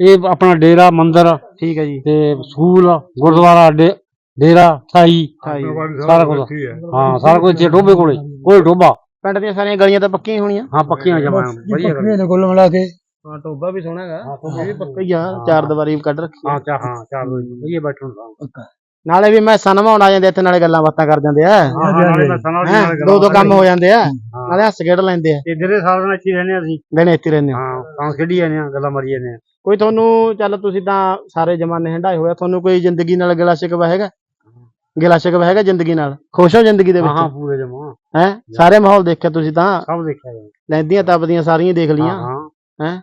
ਇਹ ਆਪਣਾ ਡੇਰਾ ਮੰਦਿਰ। ਠੀਕ ਹੈ ਜੀ। ਤੇ ਸਕੂਲ ਗੁਰਦੁਆਰਾ ਡੇਰਾ ਥਾਈ ਹਾਂਜੀ। ਸਾਰਾ ਕੁਝ ਹਾਂ ਸਾਰਾ ਕੁਝ ਇੱਥੇ ਟੋਬੇ ਕੋਲੇ ਕੋਈ ਟੋਬਾ ਪਿੰਡ ਦੀਆਂ ਸਾਰੀਆਂ ਗਲੀਆਂ ਤਾਂ ਪੱਕੀਆਂ ਹੀ ਹੋਣੀਆਂ। ਹਾਂ ਪੱਕੀਆਂ ਜਮਾ। ਵਧੀਆ ਪੱਕੀਆਂ ਨੇ ਕੁੱਲ ਮਿਲਾ ਕੇ। ਹਾਂ ਟੋਬਾ ਵੀ ਸੋਹਣਾ ਹੈਗਾ। ਇਹ ਵੀ ਪੱਕਾ ਹੀ ਆ ਚਾਰ ਦੀਵਾਰੀ ਕੱਢ ਰੱਖੀ ਆ। ਹਾਂ ਚਾ ਹਾਂ ਚਾਰ ਵਧੀਆ ਬੈਠਣ ਦਾ ਪੱਕਾ। ਨਾਲੇ ਵੀ ਮੈਂ ਨਵਾਉਣ ਆ ਜਾਂਦੇ ਇੱਥੇ ਨਾਲੇ ਗੱਲਾਂ ਬਾਤਾਂ ਕਰ ਜਾਂਦੇ ਆ। ਨਾਲੇ ਦੋ ਦੋ ਕੰਮ ਹੋ ਜਾਂਦੇ ਆ। ਨਾਲੇ ਹੱਸ ਖੇਡ ਲੈਂਦੇ ਆ। ਇਧਰੇ ਸਾਰਾ ਦਿਨ ਇੱਥੇ ਰਹਿੰਦੇ ਅਸੀਂ? ਦਿਨ ਇੱਥੇ ਰਹਿੰਦੇ ਆ। ਹਾਂ ਤਾਂ ਖੇਡੀ ਜਾਂਦੇ ਆ ਗੱਲਾਂ ਮਾਰੀ ਜਾਂਦੇ ਆ। ਕੋਈ ਤੁਹਾਨੂੰ ਚੱਲ ਤੁਸੀਂ ਤਾਂ ਸਾਰੇ ਜਮਾਨੇ ਹੰਡਾਏ ਹੋਏ ਆ, ਤੁਹਾਨੂੰ ਕੋਈ ਜ਼ਿੰਦਗੀ ਨਾਲ ਗਿਲਾ ਸ਼ਿਕਵਾ ਹੈਗਾ? ਗਿਲਾ ਸ਼ਿਕਵਾ ਹੈਗਾ ਜ਼ਿੰਦਗੀ ਨਾਲ। ਖੁਸ਼ ਹੋ ਜ਼ਿੰਦਗੀ ਦੇ ਹਾਂ ਵਿੱਚ। ਪੂਰੇ ਜਮਾ। ਹੈ? ਸਾਰੇ ਮਾਹੌਲ ਦੇਖਿਆ ਤੁਸੀਂ ਤਾਂ। ਸਭ ਦੇਖਿਆ ਜੀ। ਲੈਂਦੀਆਂ ਤਪਦੀਆਂ ਸਾਰੀਆਂ ਦੇਖ ਹਾਂ ਲੀਆਂ ਹਾਂ। ਹੈਂ?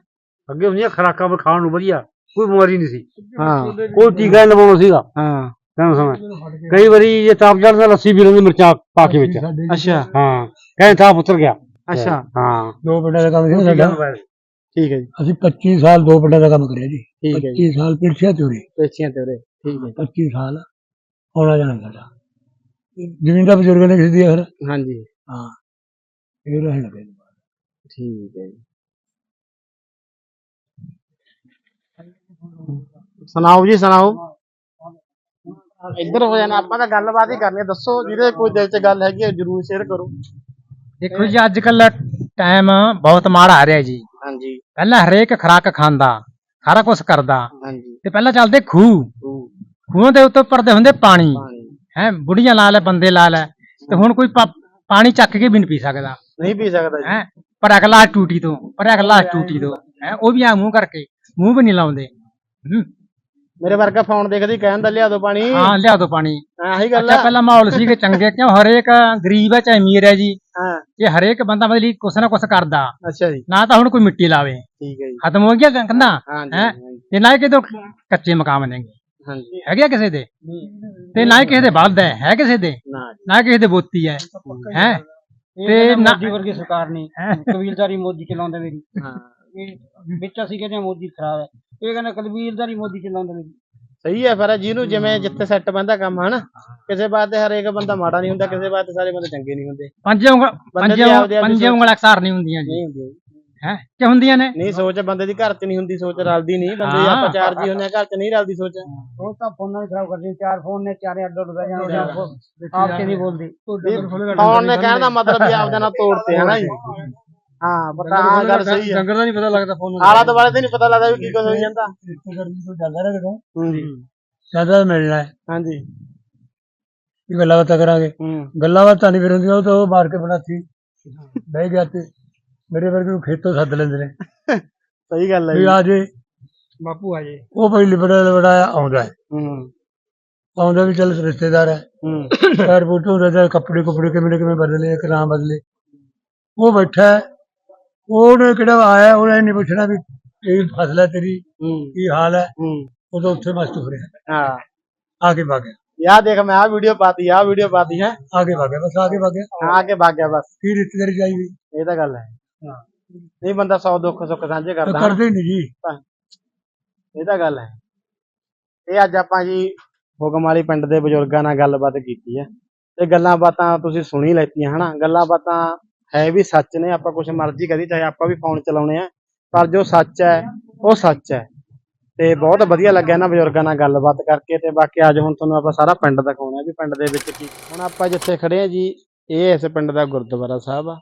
ਅੱਗੇ ਹੁੰਦੀਆਂ ਖਰਾਕਾਂ ਵੀ ਖਾਣ ਨੂੰ ਵਧੀਆ। ਕੋਈ ਬਿਮਾਰੀ ਨਹੀਂ ਸੀ। ਹਾਂ। ਕੋਈ ਟੀਕਾ ਨਹੀਂ ਲਵਾਉਣਾ ਸੀਗਾ। ਹਾਂ। ਤੈਨੂੰ ਸਮਝ ਕਈ ਵਾਰੀ ਇਹ ਤਾਪ ਚੜਦਾ ਲੱਸੀ ਪੀ ਲੈਂਦੇ ਮਿਰਚਾਂ ਪਾ ਕੇ ਵਿੱਚ। ਅੱਛਾ। ਹਾਂ। ਕਹਿੰਦੇ ਤਾਪ ਉਤਰ ਗਿਆ। ਅੱਛਾ। ਹਾਂ। ਦੋ ਪਿੰਡਾਂ ਦਾ ਕੰਮ ਸੀ ਸਾਡਾ। ਠੀਕ ਹੈ ਜੀ। ਅਸੀਂ 25 ਸਾਲ ਦੋ ਪਿੰਡਾਂ ਦਾ ਕੰਮ ਕਰਿਆ ਜੀ। ਠੀਕ ਹੈ ਜੀ। 25 ਸਾਲ ਪਿਰਛਿਆ ਚੋਰੀ। ਪੇਚੀਆਂ ਤੇ ਉਰੇ ਠੀਕ ਹੈ 25 ਸਾਲ ਆਉਣਾ ਜਾਣਾ ਸਾਡਾ ਜ਼ਮੀਨ ਦਾ ਬਜ਼ੁਰਗ ਨੇ ਖਰੀਦੀ ਹੈ ਫਿਰ। ਹਾਂਜੀ। ਹਾਂ। ਇਹ ਰਹਿਣ ਲੱਗੇ ਠੀਕ ਹੈ ਜੀ। ਸੁਣਾਓ ਜੀ ਸੁਣਾਓ। ਇੱਧਰ ਹੋ ਜਾਣਾ ਆਪਾਂ ਤਾਂ ਗੱਲਬਾਤ ਹੀ ਕਰਨੀ ਹੈ। ਦੱਸੋ ਜਿਹਦੇ ਕੋਈ ਦਿਲ 'ਚ ਗੱਲ ਹੈਗੀ ਹੈ ਜਰੂਰ ਸ਼ੇਅਰ ਕਰੋ। ਦੇਖੋ ਜੀ ਅੱਜ ਕੱਲ ਟਾਈਮ ਬਹੁਤ ਮਾੜਾ ਆ ਰਿਹਾ ਜੀ। ਹਾਂਜੀ। ਪਹਿਲਾਂ ਹਰੇਕ ਖੁਰਾਕ ਖਾਂਦਾ ਸਾਰਾ ਕੁਝ ਕਰਦਾ। ਹਾਂਜੀ। ਤੇ ਪਹਿਲਾਂ ਚੱਲਦੇ ਖੂਹ। ਖੂਹਾਂ ਦੇ ਉੱਤੇ ਪਰਦੇ ਹੁੰਦੇ ਪਾਣੀ। ਹੈ ਬੁੜੀਆਂ ਲਾ ਲੈ ਬੰਦੇ ਲਾ ਲੈ ਤੇ ਹੁਣ ਕੋਈ ਪਾ- ਪਾਣੀ ਚੱਕ ਕੇ ਵੀ ਨਹੀਂ ਪੀ ਸਕਦਾ। ਨਹੀਂ ਪੀ ਸਕਦਾ ਜੀ। ਹੈ ਪਰ ਅਗਲਾ ਟੂਟੀ ਤੋਂ ਪਰ ਅਗਲਾ ਟੂਟੀ ਤੋਂ। ਹੈ ਉਹ ਵੀ ਆ ਮੂੰਹ ਕਰਕੇ ਮੂੰਹ ਵੀ ਨਹੀਂ ਲਾਉਂਦੇ। ਹੂੰ। ਮੇਰੇ ਵਰਗਾ ਫੋਨ ਦੇਖਦੀ ਕਹਿਣ ਦਾ ਲਿਆ ਦੋ ਪਾਣੀ। ਹਾਂ ਲਿਆ ਦੋ ਪਾਣੀ। ਆਹੀ ਗੱਲ ਅੱਛਾ ਹੈ ਪਹਿਲਾਂ ਮਾਹੌਲ ਸੀ ਕਿ ਚੰਗੇ ਕਿਉਂ ਹਰੇਕ ਗਰੀਬ ਹੈ ਚਾਹੇ ਅਮੀਰ ਹੈ ਜੀ। ਹਾਂ। ਇਹ ਹਰੇਕ ਬੰਦਾ ਮਤਲਬ ਕੁਛ ਨਾ ਕੁਛ ਕਰਦਾ। ਅੱਛਾ ਜੀ। ਨਾ ਤਾਂ ਹੁਣ ਕੋਈ ਮਿੱਟੀ ਲਾਵੇ। ਠੀਕ ਹੈ ਜੀ। ਖਤਮ ਹੋ ਗਿਆ ਕੰਨਾ ਹੈਂ? ਹਾਂਜੀ, ਤੇ ਨਾ ਹੀ ਕਿਤੇ ਕੱਚੇ ਮਕਾਨ ਨੇਗੇ ਹਾਂਜੀ। ਹੈਗੇ ਆ ਕਿਸੇ ਦੇ? ਤੇ ਨਾ ਹੀ ਕਿਸੇ ਦੇ ਬਲਦ ਹੈ ਹੈ ਕਿਸੇ ਦੇ? ਨਾ ਨਾ ਕਿਸੇ ਦੇ ਬੋਤੀ ਹੈ। ਹੈ ਤੇ ਨਾ ਮੋਦੀ ਵਰਗੀ ਸਰਕਾਰ ਨਹੀਂ। ਕਬੀਲਦਾਰੀ ਮੋਦੀ ਚਲਾਉਂਦਾ ਮੇਰੀ। ਹਾਂ। ਵਿੱਚ ਅਸੀਂ ਕਹਿੰਦੇ ਮੋਦੀ ਖਰਾਬ ਹੈ। ਇਹ ਕਹਿੰਦਾ ਕਬੀਲਦਾਰੀ ਮੋਦੀ ਚਲਾਉਂਦਾ ਮੇਰੀ। ਸਹੀ ਹੈ ਫਿਰ ਜਿਹਨੂੰ ਜਿਵੇਂ ਜਿੱਥੇ ਸੈੱਟ ਬੰਦਾ ਕੰਮ ਹਨਾ ਕਿਸੇ ਬਾਤ ਤੇ ਹਰੇਕ ਬੰਦਾ ਮਾੜਾ ਨਹੀਂ ਹੁੰਦਾ ਕਿਸੇ ਬਾਤ ਤੇ ਸਾਰੇ ਬੰਦੇ ਚੰਗੇ ਨਹੀਂ ਹੁੰਦੇ। ਪੰਜ ਉਂਗਲ ਪੰਜ ਉਂਗਲ ਅਕਸਰ ਨਹੀਂ ਹੁੰਦੀਆਂ ਜੀ। ਹੈ? ਕਿ ਹੁੰਦੀਆਂ ਨੇ? ਨਹੀਂ ਸੋਚ ਬੰਦੇ ਦੀ ਘਰ 'ਚ ਨਹੀਂ ਹੁੰਦੀ ਸੋਚ ਰਲਦੀ ਨਹੀਂ। ਬੰਦੇ ਹਾਂ। ਆਪਾਂ ਚਾਰ ਜੀ ਹੁੰਦੇ ਆ ਘਰ 'ਚ ਨਹੀਂ ਰਲਦੀ ਸੋਚ। ਉਹ ਤਾਂ ਫੋਨਾਂ ਹੀ ਖਰਾਬ ਕਰਦੀ ਚਾਰ ਫੋਨ ਨੇ ਚਾਰੇ ਅੱਡ ਅੱਡ ਬਹਿ ਜਾਣੇ ਆਪ ਕੇ ਨਹੀਂ ਬੋਲਦੀ ਕੌਣ ਨੇ ਕਹਿਣ ਦਾ ਮਤਲਬ ਵੀ ਆਪਦੇ ਨਾਲ ਤੋੜਤੇ ਹਨਾ ਜੀ। ਹਾਂ ਪਤਾ ਹਾਂ ਗੱਲ ਸਹੀ ਹੈ ਡੰਗਰ ਦਾ ਨਹੀਂ ਪਤਾ ਲੱਗਦਾ ਫੋਨ ਆਲਾ ਦੁਆਲੇ ਤੇ ਨਹੀਂ ਪਤਾ ਲੱਗਦਾ ਵੀ ਕੀ ਕੁਝ ਹੋਈ ਜਾਂਦਾ। ਇੱਥੇ ਗਰਮੀ ਕੋਈ ਜਾਂਦਾ ਨਾ ਕਿਤੋਂ ਹਾਂਜੀ। ਜ਼ਿਆਦਾ ਮਿਲਣਾ ਹੈ। ਹਾਂਜੀ। ਇਹ ਗੱਲਾਂ ਬਾਤਾਂ ਕਰਾਂਗੇ। ਹੂੰ। ਗੱਲਾਂ ਬਾਤਾਂ ਨਹੀਂ ਫਿਰ ਹੁੰਦੀਆਂ ਉਹ ਤਾਂ ਉਹ ਮਾਰ ਕੇ ਬਣਾਤੀ ਬਹਿ ਗਿਆ ਤੇ। ਮੇਰੇ ਵਰਗੇ ਨੂੰ ਖੇਤੋਂ ਸੱਦ ਲੈਂਦੇ ਨੇ। ਸਹੀ ਗੱਲ ਹੈ ਵੀ ਜੀ ਆ ਜੇ। ਬਾਪੂ ਆ ਜੇ। ਉਹ ਪਹਿਲੀ ਬੜਾ ਬੜਾ ਆਉਂਦਾ ਹੈ। ਹੂੰ। ਆਉਂਦਾ ਵੀ ਚੱਲ ਰਿਸ਼ਤੇਦਾਰ ਹੈ। ਹੂੰ। ਪੈਰ ਬੂਟ ਤਾਂ ਕੱਪੜੇ ਕੁਪੜੇ ਕਿਵੇਂ ਦੇ ਕਿਵੇਂ ਬਦਲੇ ਇੱਕ ਨਾ ਬਦਲੇ। ਉਹ ਬੈਠਾ ਹੈ, ਉਹਨੇ ਕਿਹੜਾ ਆਇਆ ਉਹਨੇ ਨਹੀਂ ਪੁੱਛਣਾ ਵੀ ਇਹ ਫਸਲ ਹੈ ਤੇਰੀ ਹੂੰ। ਕੀ ਹਾਲ ਹੈ? ਹੂੰ। ਉਹ ਤਾਂ ਉੱਥੇ ਮਸਤ ਹੋ ਰਿਹਾ। ਹਾਂ। ਆਗੇ ਭਾਗਿਆ ਯਾ ਦੇਖ ਮੈਂ ਆ ਵੀਡੀਓ ਪਾਤੀ ਆ ਵੀਡੀਓ ਪਾਤੀ ਹੈ। ਆਗੇ ਭਾਗਿਆ ਬਸ ਆਗੇ ਭਾਗਿਆ ਹਾਂ ਆਗੇ ਭਾਗ ਗਿਆ ਬਸ। ਕੀ ਰਿਸ਼ਤੇਦਾਰੀ ਚਾਹੀਦੀ ਇਹ ਤਾਂ ਗੱਲ ਹੈ। ਨਹੀਂ ਬੰਦਾ ਸੌ ਦੁੱਖ ਸੁੱਖ ਸਾਂਝੇ ਤਾਂ ਕਰਦਾ। ਕਰਦੇ ਹੀ। ਨਹੀਂ ਜੀ ਇਹ ਤਾਂ ਗੱਲ ਹੈ। ਇਹ ਅੱਜ ਆਪਾਂ ਜੀ ਹੁਕਮ ਵਾਲੀ ਪਿੰਡ ਦੇ ਬਜ਼ੁਰਗਾਂ ਨਾਲ ਗੱਲਬਾਤ ਕੀਤੀ ਹੈ। ਤੇ ਗੱਲਾਂ ਬਾਤਾਂ ਤੁਸੀਂ ਸੁਣੀ ਲੈਤੀਆਂ ਹਨਾ? ਗੱਲਾਂ ਬਾਤਾਂ ਹੈ ਵੀ ਸੱਚ ਨੇ ਆਪਾਂ ਕੁਝ ਮਰਜ਼ੀ ਕਰੀ ਚਾਹੇ ਆਪਾਂ ਵੀ ਫੋਨ ਚਲਾਉਣੇ ਆ। ਪਰ ਜੋ ਸੱਚ ਹੈ ਉਹ ਸੱਚ ਹੈ। ਤੇ ਬਹੁਤ ਵਧੀਆ ਲੱਗਿਆ ਨਾ ਬਜ਼ੁਰਗਾਂ ਨਾਲ ਗੱਲਬਾਤ ਕਰਕੇ ਤੇ ਬਾਕੀ ਅੱਜ ਹੁਣ ਤੁਹਾਨੂੰ ਆਪਾਂ ਸਾਰਾ ਪਿੰਡ ਦਿਖਾਉਣਾ ਵੀ ਪਿੰਡ ਦੇ ਵਿੱਚ ਕੀ। ਹੁਣ ਆਪਾਂ ਜਿੱਥੇ ਖੜੇ ਆ ਜੀ ਇਹ ਇਸ ਪਿੰਡ ਦਾ ਗੁਰਦੁਆਰਾ ਸਾਹਿਬ ਆ।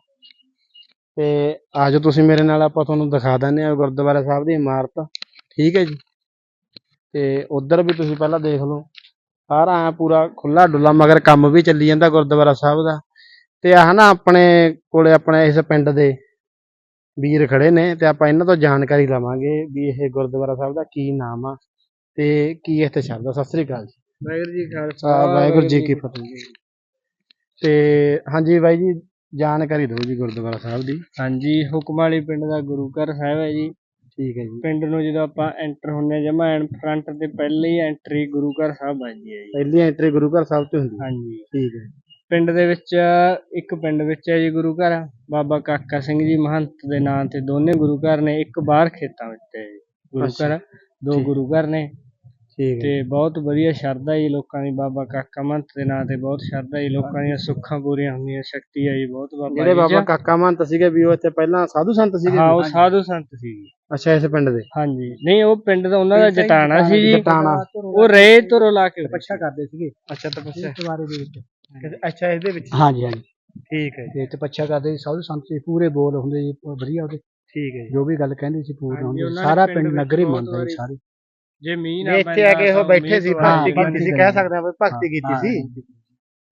ਤੇ ਆਜੋ ਤੁਸੀਂ ਮੇਰੇ ਨਾਲ ਆਪਾਂ ਤੁਹਾਨੂੰ ਦਿਖਾ ਦਿੰਦੇ ਆ ਗੁਰਦੁਆਰਾ ਸਾਹਿਬ ਦੀ ਇਮਾਰਤ। ਠੀਕ ਹੈ ਜੀ? ਤੇ ਉਧਰ ਵੀ ਤੁਸੀਂ ਪਹਿਲਾਂ ਦੇਖ ਲਓ ਸਾਰਾ ਐਂ ਪੂਰਾ ਖੁੱਲਾ ਡੁੱਲਾ ਮਗਰ ਕੰਮ ਵੀ ਚੱਲੀ ਜਾਂਦਾ ਗੁਰਦੁਆਰਾ ਸਾਹਿਬ ਦਾ। ਤੇ ਆਹ ਨਾ ਆਪਣੇ ਕੋਲੇ ਆਪਣੇ ਇਸ ਪਿੰਡ ਦੇ ਵੀਰ ਖੜੇ ਨੇ ਤੇ ਆਪਾਂ ਇਹਨਾਂ ਤੋਂ ਜਾਣਕਾਰੀ ਲਵਾਂਗੇ ਵੀ ਇਹ ਗੁਰਦੁਆਰਾ ਸਾਹਿਬ ਦਾ ਕੀ ਨਾਮ ਆ ਤੇ ਕੀ ਇੱਥੇ ਸ਼ਬਦ ਆ ਸਤਿ ਸ੍ਰੀ ਅਕਾਲ ਜੀ। ਵਾਹਿਗੁਰੂ ਜੀ ਖਾਲਸਾ ਵਾਹਿਗੁਰੂ ਜੀ ਕੀ ਫਤਿਹ। ਤੇ ਹਾਂਜੀ ਬਾਈ ਜੀ ਜਾਣਕਾਰੀ ਦਿਓ ਜੀ ਗੁਰਦੁਆਰਾ ਸਾਹਿਬ ਦੀ। ਹਾਂਜੀ ਹੁਕਮ ਵਾਲੀ ਪਿੰਡ ਦਾ ਗੁਰੂ ਘਰ ਸਾਹਿਬ ਹੈ ਜੀ। ਠੀਕ ਹੈ ਜੀ। ਪਿੰਡ ਨੂੰ ਜਦੋਂ ਆਪਾਂ ਐਂਟਰ ਹੁੰਨੇ ਜਮਾ ਐਨ ਫਰੰਟ ਤੇ ਪਹਿਲੇ ਹੀ ਐਂਟਰੀ ਗੁਰੂ ਘਰ ਸਾਹਿਬ ਵੱਜਦੀ ਹੈ ਜੀ। ਪਹਿਲੀ ਐਂਟਰੀ ਗੁਰੂ ਘਰ ਸਾਹਿਬ ਤੋਂ ਹੁੰਦੀ ਹੈ। ਹਾਂਜੀ। ਠੀਕ ਹੈ ਪਿੰਡ ਦੇ ਵਿੱਚ ਇੱਕ ਪਿੰਡ ਵਿੱਚ ਹੈ ਜੀ ਗੁਰੂ ਘਰ। ਬਾਬਾ ਕਾਕਾ ਸਿੰਘ ਜੀ ਮਹੰਤ ਦੇ ਨਾਂ ਤੇ ਦੋਨੇ ਗੁਰੂ ਘਰ ਨੇ। ਇੱਕ ਬਾਹਰ ਖੇਤਾਂ ਵਿੱਚ ਹੈ ਜੀ। ਗੁਰੂ ਅੱਛਾ। ਘਰ ਦੋ ਠੀਕ। ਗੁਰੂ ਘਰ ਨੇ। ਠੀਕ ਹੈ ਤੇ ਬਹੁਤ ਵਧੀਆ ਸ਼ਰਧਾ ਜੀ ਲੋਕਾਂ ਦੀ ਬਾਬਾ ਕਾਕਾ ਮਹੰਤ ਦੇ ਨਾਂ ਤੇ ਬਹੁਤ ਸ਼ਰਧਾ ਜੀ ਲੋਕਾਂ ਦੀਆਂ ਸੁੱਖਾਂ ਪੂਰੀਆਂ ਹੁੰਦੀਆਂ ਸ਼ਕਤੀ ਹੈ ਜੀ ਬਹੁਤ ਬਾਬਾ ਜਿਹੜੇ ਜੀ 'ਚ। ਬਾਬਾ ਕਾਕਾ ਮਹੰਤ ਸੀਗੇ ਵੀ ਉਹ ਇੱਥੇ ਪਹਿਲਾਂ ਸਾਧੂ ਸੰਤ ਸੀਗੇ ਹਾਂ ਉਹ ਜੀ? ਸਾਧੂ ਸੰਤ ਸੀ ਜੀ। ਅੱਛਾ ਇਸ ਪਿੰਡ ਦੇ? ਹਾਂਜੀ। ਨਹੀਂ ਉਹ ਪਿੰਡ ਦਾ ਉਹਨਾਂ ਦਾ ਜਟਾਣਾ ਸੀ ਜੀ। ਜਟਾਣਾ। ਉਹ ਰੇ ਤੁਰੋ ਲਾ ਕੇ ਤਪੱਸਿਆ ਕਰਦੇ ਸੀਗੇ। ਅੱਛਾ ਤਪੱਸਿਆ ਇਸ ਬਾਰੇ ਦੇ ਵਿੱਚ। ਅੱਛਾ ਇਹਦੇ ਵਿੱਚ? ਹਾਂਜੀ ਹਾਂਜੀ। ਠੀਕ ਹੈ ਤੇ ਤਪੱਸਿਆ ਕਰਦੇ ਸੀ। ਸਾਧੂ ਸੰਤ ਸੀ ਪੂਰੇ ਬੋਲ ਹੁੰਦੇ ਜੀ ਵਧੀਆ ਉਹਦੇ। ਠੀਕ ਹੈ ਜੀ। ਜੋ ਵੀ ਗੱਲ ਕਹਿੰਦੇ ਸੀ ਹਾਂਜੀ, ਹੁੰਦੀ ਸਾਰਾ ਪਿੰਡ ਨਗਰ ਹੀ ਮੰਨਦਾ ਜੀ ਸਾਰੇ। ਜੇ ਮੀਂਹ ਵੀ ਇੱਥੇ ਆ ਕੇ ਉਹ ਬੈਠੇ ਸੀ ਹਾਂ, ਭਗਤੀ ਕੀਤੀ ਸੀ ਕਹਿ। ਸਕਦੇ ਆ ਵੀ ਭਗਤੀ ਕੀਤੀ ਹਾਂ, ਸੀ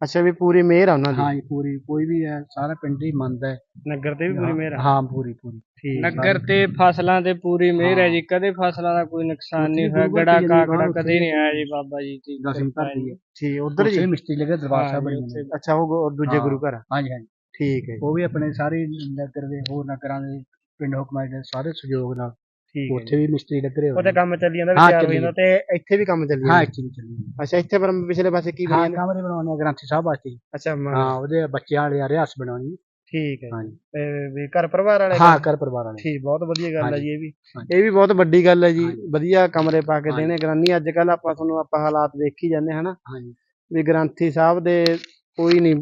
ਅੱਛਾ ਵੀ ਪੂਰੀ ਮਿਹਰ ਆ ਉਹਨਾਂ ਹਾਂ ਦੀ ਜੀ ਪੂਰੀ ਕੋਈ ਵੀ ਹੈ ਸਾਰਾ ਪਿੰਡ ਹੀ ਮੰਨਦਾ ਹੈ। ਨਗਰ ਤੇ ਵੀ ਪੂਰੀ ਮਿਹਰ ਆ। ਹਾਂ ਪੂਰੀ ਪੂਰੀ। ਠੀਕ। ਨਗਰ ਤੇ ਫਸਲਾਂ ਤੇ ਪੂਰੀ ਮਿਹਰ ਹੈ ਜੀ ਕਦੇ ਫਸਲਾਂ ਦਾ ਕੋਈ ਨੁਕਸਾਨ ਨਹੀਂ ਹੋਇਆ ਗੜਾ ਕਾਕੜਾ ਕਦੇ ਨਹੀਂ ਆਇਆ ਜੀ ਬਾਬਾ ਜੀ ਦੀ ਦਸਮ ਧਰਤੀ ਹੈ ਠੀਕ ਉਧਰ ਜੀ? ਮਿਸਤਰੀ ਲੱਗੇ ਦਰਬਾਰ ਹਾਂ ਸਾਹਿਬ ਜੀ, ਬਣੇ ਨੇ। ਅੱਛਾ ਉਹ ਦੂਜੇ ਹਾਂ। ਗੁਰੂ ਘਰ ਆ। ਹਾਂਜੀ ਹਾਂਜੀ। ਠੀਕ ਹੈ ਜੀ, ਉਹ ਵੀ ਆਪਣੇ ਸਾਰੇ ਨਗਰ ਦੇ ਹੋਰ ਨਗਰਾਂ ਦੇ ਪਿੰਡ ਹੁਕਮਾਂ ਦੇ ਸਾਰੇ ਸਹਿਯੋਗ ਨਾਲ ਠੀਕ ਹੈ ਉੱਥੇ ਵੀ ਮਿਸਤਰੀ ਲੱਗੇ ਹੋਏ ਉਹਦੇ। ਕੰਮ ਚੱਲੀ ਜਾਂਦਾ ਹਾਂ, ਵਿਚਾਰ ਹੋ ਚੱਲੀ ਜਾਂਦਾ। ਤੇ ਇੱਥੇ ਵੀ ਕੰਮ ਚੱਲੀ ਹਾਂ ਜਾਂਦਾ ਇੱਥੇ ਵੀ ਚੱਲੀ ਜਾਂਦੀ। ਅੱਛਾ ਇੱਥੇ ਪਰ ਪਿਛਲੇ ਪਾਸੇ ਕੀ ਹਾਂ ਕਮਰੇ ਬਣਾਉਣੇ ਆ ਗ੍ਰੰਥੀ ਸਾਹਿਬ ਵਾਸਤੇ ਅੱਛਾ ਮ- ਹਾਂ ਉਹਦੇ ਬੱਚਿਆਂ ਵਾਲੇ ਰਿਆਸ ਬਣਾਉਣੀ। ਠੀਕ ਹੈ ਹਾਂਜੀ। ਤੇ ਵੀ ਘਰ ਪਰਿਵਾਰ ਵਾਲੇ ਹਾਂ ਕਰ ਪਰਿਵਾਰ ਵਾਲੇ। ਠੀਕ ਬਹੁਤ ਵਧੀਆ ਗੱਲ ਹੈ ਜੀ ਇਹ ਵੀ। ਇਹ ਵੀ ਬਹੁਤ ਵੱਡੀ ਗੱਲ ਹੈ ਜੀ। ਹਾਂਜੀ। ਵਧੀਆ ਕਮਰੇ ਪਾ ਕੇ ਹਾਂਜੀ। ਦੇਣੇ ਗ੍ਰਾਨੀ ਅੱਜ ਕੱਲ ਆਪਾਂ ਤੁਹਾਨੂੰ ਆਪਾਂ ਹਾਲਾਤ ਦੇਖ ਜਾਂਦੇ ਹਨਾ। ਹਾਂਜੀ। ਵੀ ਗ੍ਰੰਥੀ ਸਾਹਿਬ ਦੇ ਕੋਈ ਨਹੀਂ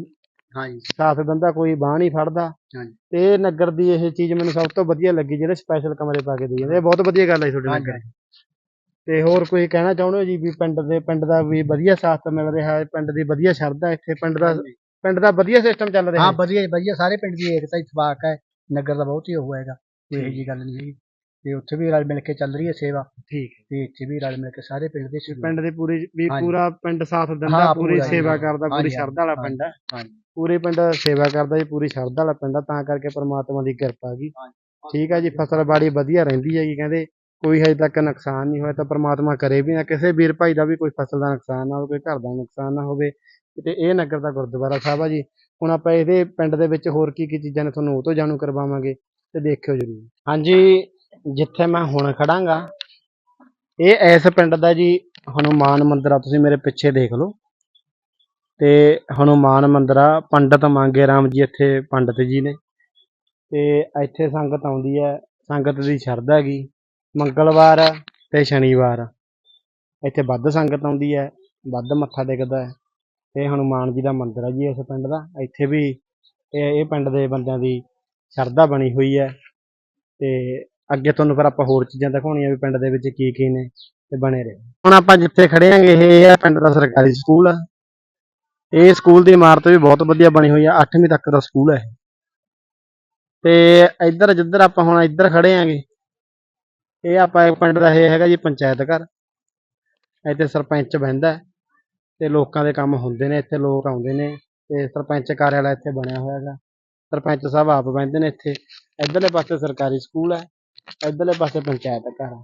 ਹਾਂਜੀ। ਸਾਥ ਦਿੰਦਾ ਕੋਈ ਬਾਹ ਨਹੀਂ ਫੜਦਾ। ਹਾਂਜੀ। ਤੇ ਇਹ ਨਗਰ ਦੀ ਇਹ ਚੀਜ਼ ਮੈਨੂੰ ਸਭ ਤੋਂ ਵਧੀਆ ਲੱਗੀ ਜਿਹੜੇ ਸਪੈਸ਼ਲ ਕਮਰੇ ਪਾ ਕੇ ਦੇ ਜਾਂਦੇ ਇਹ ਬਹੁਤ ਵਧੀਆ ਗੱਲ ਹੈ ਤੁਹਾਡੇ ਨਗਰ ਤੇ ਹੋਰ ਕੋਈ ਕਹਿਣਾ ਚਾਹੁੰਦੇ ਹੋ ਜੀ ਵੀ ਪਿੰਡ ਦੇ ਪਿੰਡ ਦਾ ਵੀ ਵਧੀਆ ਸਾਥ ਮਿਲ ਰਿਹਾ ਹੈ? ਪਿੰਡ ਦੀ ਵਧੀਆ ਸ਼ਰਧਾ ਇੱਥੇ ਪਿੰਡ ਦਾ ਪਿੰਡ ਦਾ ਵਧੀਆ ਸਿਸਟਮ ਚੱਲ ਰਿਹਾ ਹਾਂ? ਹੈ ਵਧੀਆ ਵਧੀਆ। ਸਾਰੇ ਪਿੰਡ ਦੀ ਏਕਤਾ ਇਤਫਾਕ ਹੈ। ਨਗਰ ਦਾ ਬਹੁਤ ਹੀ ਉਹ ਹੈਗਾ। ਇਹੋ ਜਿਹੀ ਗੱਲ ਨਹੀਂ ਹੈਗੀ। ਤੇ ਉੱਥੇ ਵੀ ਰਲ ਮਿਲ ਕੇ ਚੱਲ ਰਹੀ ਹੈ ਸੇਵਾ। ਠੀਕ ਤੇ ਇੱਥੇ ਵੀ ਰਲ ਮਿਲ ਕੇ ਸਾਰੇ ਪਿੰਡ ਦੇ। ਪਿੰਡ ਦੇ ਪੂਰੀ ਵੀ। ਪੂਰਾ ਪਿੰਡ ਸਾਥ ਦਿੰਦਾ ਪੂਰੀ ਜੀ, ਸੇਵਾ। ਕਰਦਾ ਪੂਰੀ ਸ਼ਰਧਾ ਵਾਲਾ ਪਿੰਡ ਹੈ। ਹਾਂਜੀ। ਪੂਰੇ ਪਿੰਡ ਸੇਵਾ ਕਰਦਾ ਜੀ, ਪੂਰੀ ਸ਼ਰਧਾ ਵਾਲਾ ਪਿੰਡ ਆ, ਤਾਂ ਕਰਕੇ ਪ੍ਰਮਾਤਮਾ ਦੀ ਕਿਰਪਾ ਹੈਗੀ ਠੀਕ ਆ ਜੀ, ਫਸਲ ਬਾੜੀ ਵਧੀਆ ਰਹਿੰਦੀ ਹੈਗੀ ਕਹਿੰਦੇ ਕੋਈ ਹਜੇ ਤੱਕ ਨੁਕਸਾਨ ਨਹੀਂ ਹੋਇਆ ਤਾਂ ਪ੍ਰਮਾਤਮਾ ਕਰੇ ਵੀ ਨਾ, ਕਿਸੇ ਵੀਰ ਭਾਈ ਦਾ ਵੀ ਕੋਈ ਫਸਲ ਦਾ ਨੁਕਸਾਨ ਨਾ ਹੋਵੇ, ਕੋਈ ਘਰ ਦਾ ਨੁਕਸਾਨ ਨਾ ਹੋਵੇ, ਤੇ ਇਹ ਨਗਰ ਦਾ ਗੁਰਦੁਆਰਾ ਸਾਹਿਬ ਆ ਜੀ। ਹੁਣ ਆਪਾਂ ਇਹਦੇ ਪਿੰਡ ਦੇ ਵਿੱਚ ਹੋਰ ਕੀ ਕੀ ਚੀਜ਼ਾਂ ਨੇ ਤੁਹਾਨੂੰ ਉਹ ਤੋਂ ਜਾਣੂ ਕਰਵਾਵਾਂਗੇ, ਤੇ ਦੇਖਿਓ ਜਰੂਰ। ਹਾਂਜੀ, ਜਿੱਥੇ ਮੈਂ ਹੁਣ ਖੜਾਂਗਾ, ਇਹ ਇਸ ਪਿੰਡ ਦਾ ਜੀ, ਹਨੂਮਾਨ ਮੰਦਿਰ ਆ, ਤੁਸੀਂ ਮੇਰੇ ਪਿੱਛੇ ਦੇਖ ਲਓ। ਤੇ ਹਨੂਮਾਨ ਮੰਦਿਰ ਆ, ਪੰਡਤ ਮੰਗੇ ਰਾਮ ਜੀ ਇੱਥੇ ਪੰਡਤ ਜੀ ਨੇ। ਤੇ ਇੱਥੇ ਸੰਗਤ ਆਉਂਦੀ ਹੈ ਸੰਗਤ ਦੀ ਸ਼ਰਧਾ ਹੈਗੀ, ਮੰਗਲਵਾਰ ਤੇ ਸ਼ਨੀਵਾਰ। ਇੱਥੇ ਵੱਧ ਸੰਗਤ ਆਉਂਦੀ ਹੈ ਵੱਧ ਮੱਥਾ ਟੇਕਦਾ ਹੈ ਤੇ ਹਨੂਮਾਨ ਜੀ ਦਾ ਮੰਦਿਰ ਹੈ ਜੀ ਇਸ ਪਿੰਡ ਦਾ। ਇੱਥੇ ਵੀ ਇਹ ਇਹ ਪਿੰਡ ਦੇ ਬੰਦਿਆਂ ਦੀ ਸ਼ਰਧਾ ਬਣੀ ਹੋਈ ਹੈ ਤੇ ਅੱਗੇ ਤੁਹਾਨੂੰ ਫਿਰ ਆਪਾਂ ਹੋਰ ਚੀਜ਼ਾਂ ਦਿਖਾਉਣੀਆਂ ਵੀ ਪਿੰਡ ਦੇ ਵਿੱਚ ਕੀ ਕੀ ਨੇ ਤੇ ਬਣੇ ਰਹੇ। ਹੁਣ ਆਪਾਂ ਜਿੱਥੇ ਖੜੇ ਆਂਗੇ ਇਹ ਹੈ ਪਿੰਡ ਦਾ ਸਰਕਾਰੀ ਸਕੂਲ। ਆ ਇਹ ਸਕੂਲ ਦੀ ਇਮਾਰਤ ਵੀ ਬਹੁਤ ਵਧੀਆ ਬਣੀ ਹੋਈ ਆ 8ਵੀਂ ਤੱਕ ਦਾ ਸਕੂਲ ਹੈ ਇਹ। ਤੇ ਇੱਧਰ ਜਿੱਧਰ ਆਪਾਂ ਹੁਣ ਇੱਧਰ ਖੜੇ ਆਂਗੇ, ਇਹ ਆਪਾਂ ਪਿੰਡ ਦਾ ਇਹ ਹੈਗਾ ਜੀ ਪੰਚਾਇਤ ਘਰ। ਇੱਥੇ ਸਰਪੰਚ ਬਹਿੰਦਾ ਤੇ ਲੋਕਾਂ ਦੇ ਕੰਮ ਹੁੰਦੇ ਨੇ, ਇੱਥੇ ਲੋਕ ਆਉਂਦੇ ਨੇ ਤੇ ਸਰਪੰਚ ਕਾਰਿਆਲਾ ਇੱਥੇ ਬਣਿਆ ਹੋਇਆ ਹੈਗਾ। ਸਰਪੰਚ ਸਾਹਿਬ ਆਪ ਬਹਿੰਦੇ ਨੇ ਇੱਥੇ। ਇੱਧਰਲੇ ਪਾਸੇ ਸਰਕਾਰੀ ਸਕੂਲ ਹੈ, ਇੱਧਰਲੇ ਪਾਸੇ ਪੰਚਾਇਤ ਘਰ ਆ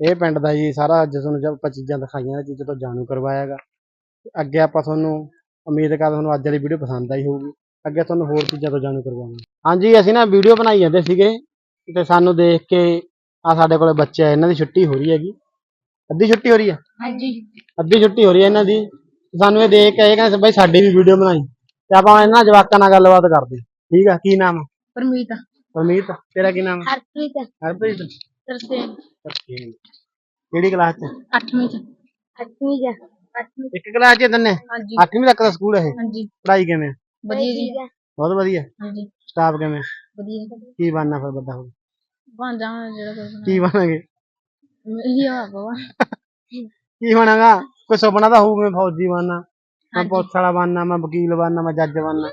ਇਹ ਪਿੰਡ ਦਾ ਜੀ ਸਾਰਾ ਅੱਜ ਤੁਹਾਨੂੰ ਜਦ ਆਪਾਂ ਚੀਜ਼ਾਂ ਦਿਖਾਈਆਂ ਨੇ ਚੀਜ਼ਾਂ ਤੋਂ ਜਾਣੂ ਕਰਵਾਇਆ ਹੈਗਾ। ਅੱਗੇ ਆਪਾਂ ਤੁਹਾਨੂੰ ਉਮੀਦ ਕਰਦਾ ਤੁਹਾਨੂੰ ਅੱਜ ਵਾਲੀ ਵੀਡੀਓ ਪਸੰਦ ਆਈ ਹੋਊਗੀ। ਅੱਗੇ ਤੁਹਾਨੂੰ ਹੋਰ ਚੀਜ਼ਾਂ ਤੋਂ ਜਾਣੂ ਕਰਵਾਵਾਂਗੇ। ਹਾਂਜੀ ਅਸੀਂ ਨਾ ਵੀਡੀਓ ਬਣਾਈ ਜਾਂਦੇ ਸੀਗੇ ਤੇ ਸਾਨੂੰ ਦੇਖ ਕੇ ਆ ਸਾਡੇ ਕੋਲੇ ਬੱਚੇ ਆ ਇਹਨਾਂ ਦੀ ਛੁੱਟੀ ਹੋ ਰਹੀ ਹੈਗੀ। ਅੱਧੀ ਛੁੱਟੀ ਹੋ ਰਹੀ ਹੈ ਹਾਂਜੀ। ਅੱਧੀ ਛੁੱਟੀ ਹੋ ਰਹੀ ਹੈ ਇਹਨਾਂ ਦੀ। ਸਾਨੂੰ ਇਹ ਦੇਖ ਕੇ ਇਹ ਕਹਿੰਦੇ ਬਈ ਸਾਡੀ ਵੀ ਵੀਡੀਓ ਬਣਾਈ। ਤੇ ਆਪਾਂ ਇਹਨਾਂ ਜਵਾਕਾਂ ਨਾਲ ਗੱਲਬਾਤ ਕਰਦੇ। ਠੀਕ ਆ ਕੀ ਨਾਮ? ਪਰਮੀਤ। ਅਮੀਤ ਤੇਰਾ ਕੀ ਨਾਮ ਹੈ ਹਰਪ੍ਰੀਤ। ਹਰਪ੍ਰੀਤ। ਤਰਸੇ ਕਿਹੜੀ ਕਲਾਸ ਚ 8ਵੀਂ ਚ। 8ਵੀਂ ਚ। 8ਵੀਂ ਇੱਕ ਕਲਾਸ ਚ ਤੰਨੇ? ਹਾਂਜੀ। 8ਵੀਂ ਤੱਕ ਦਾ ਸਕੂਲ ਹੈ ਹਾਂਜੀ। ਪੜ੍ਹਾਈ ਕਿਵੇਂ? ਆ? ਵਧੀਆ ਜੀ। ਬਹੁਤ ਵਧੀਆ। ਹਾਂਜੀ। ਸਟਾਫ ਕਿਵੇਂ? ਆ? ਵਧੀਆ ਕੀ ਬਣਨਾ ਫਿਰ ਵੱਡਾ ਹੋ ਕੇ? ਬਣ ਜਾਵਾਂ ਜਿਹੜਾ ਕੁਝ ਕੀ ਬਣਾਂਗੇ ਮਿਲੀ ਆ ਬਾਬਾ। ਕੀ ਬਣਾਂਗਾ? ਕੋਈ ਸੁਪਨਾ ਤਾਂ ਹੋਊ ਮੈਂ ਫੌਜੀ ਬਣਨਾ? ਮੈਂ ਹਾਂਜੀ। ਪੁਲਿਸ ਵਾਲਾ ਬਣਨਾ ਮੈਂ ਵਕੀਲ ਬਣਨਾ ਮੈਂ ਜੱਜ ਬਣਨਾ।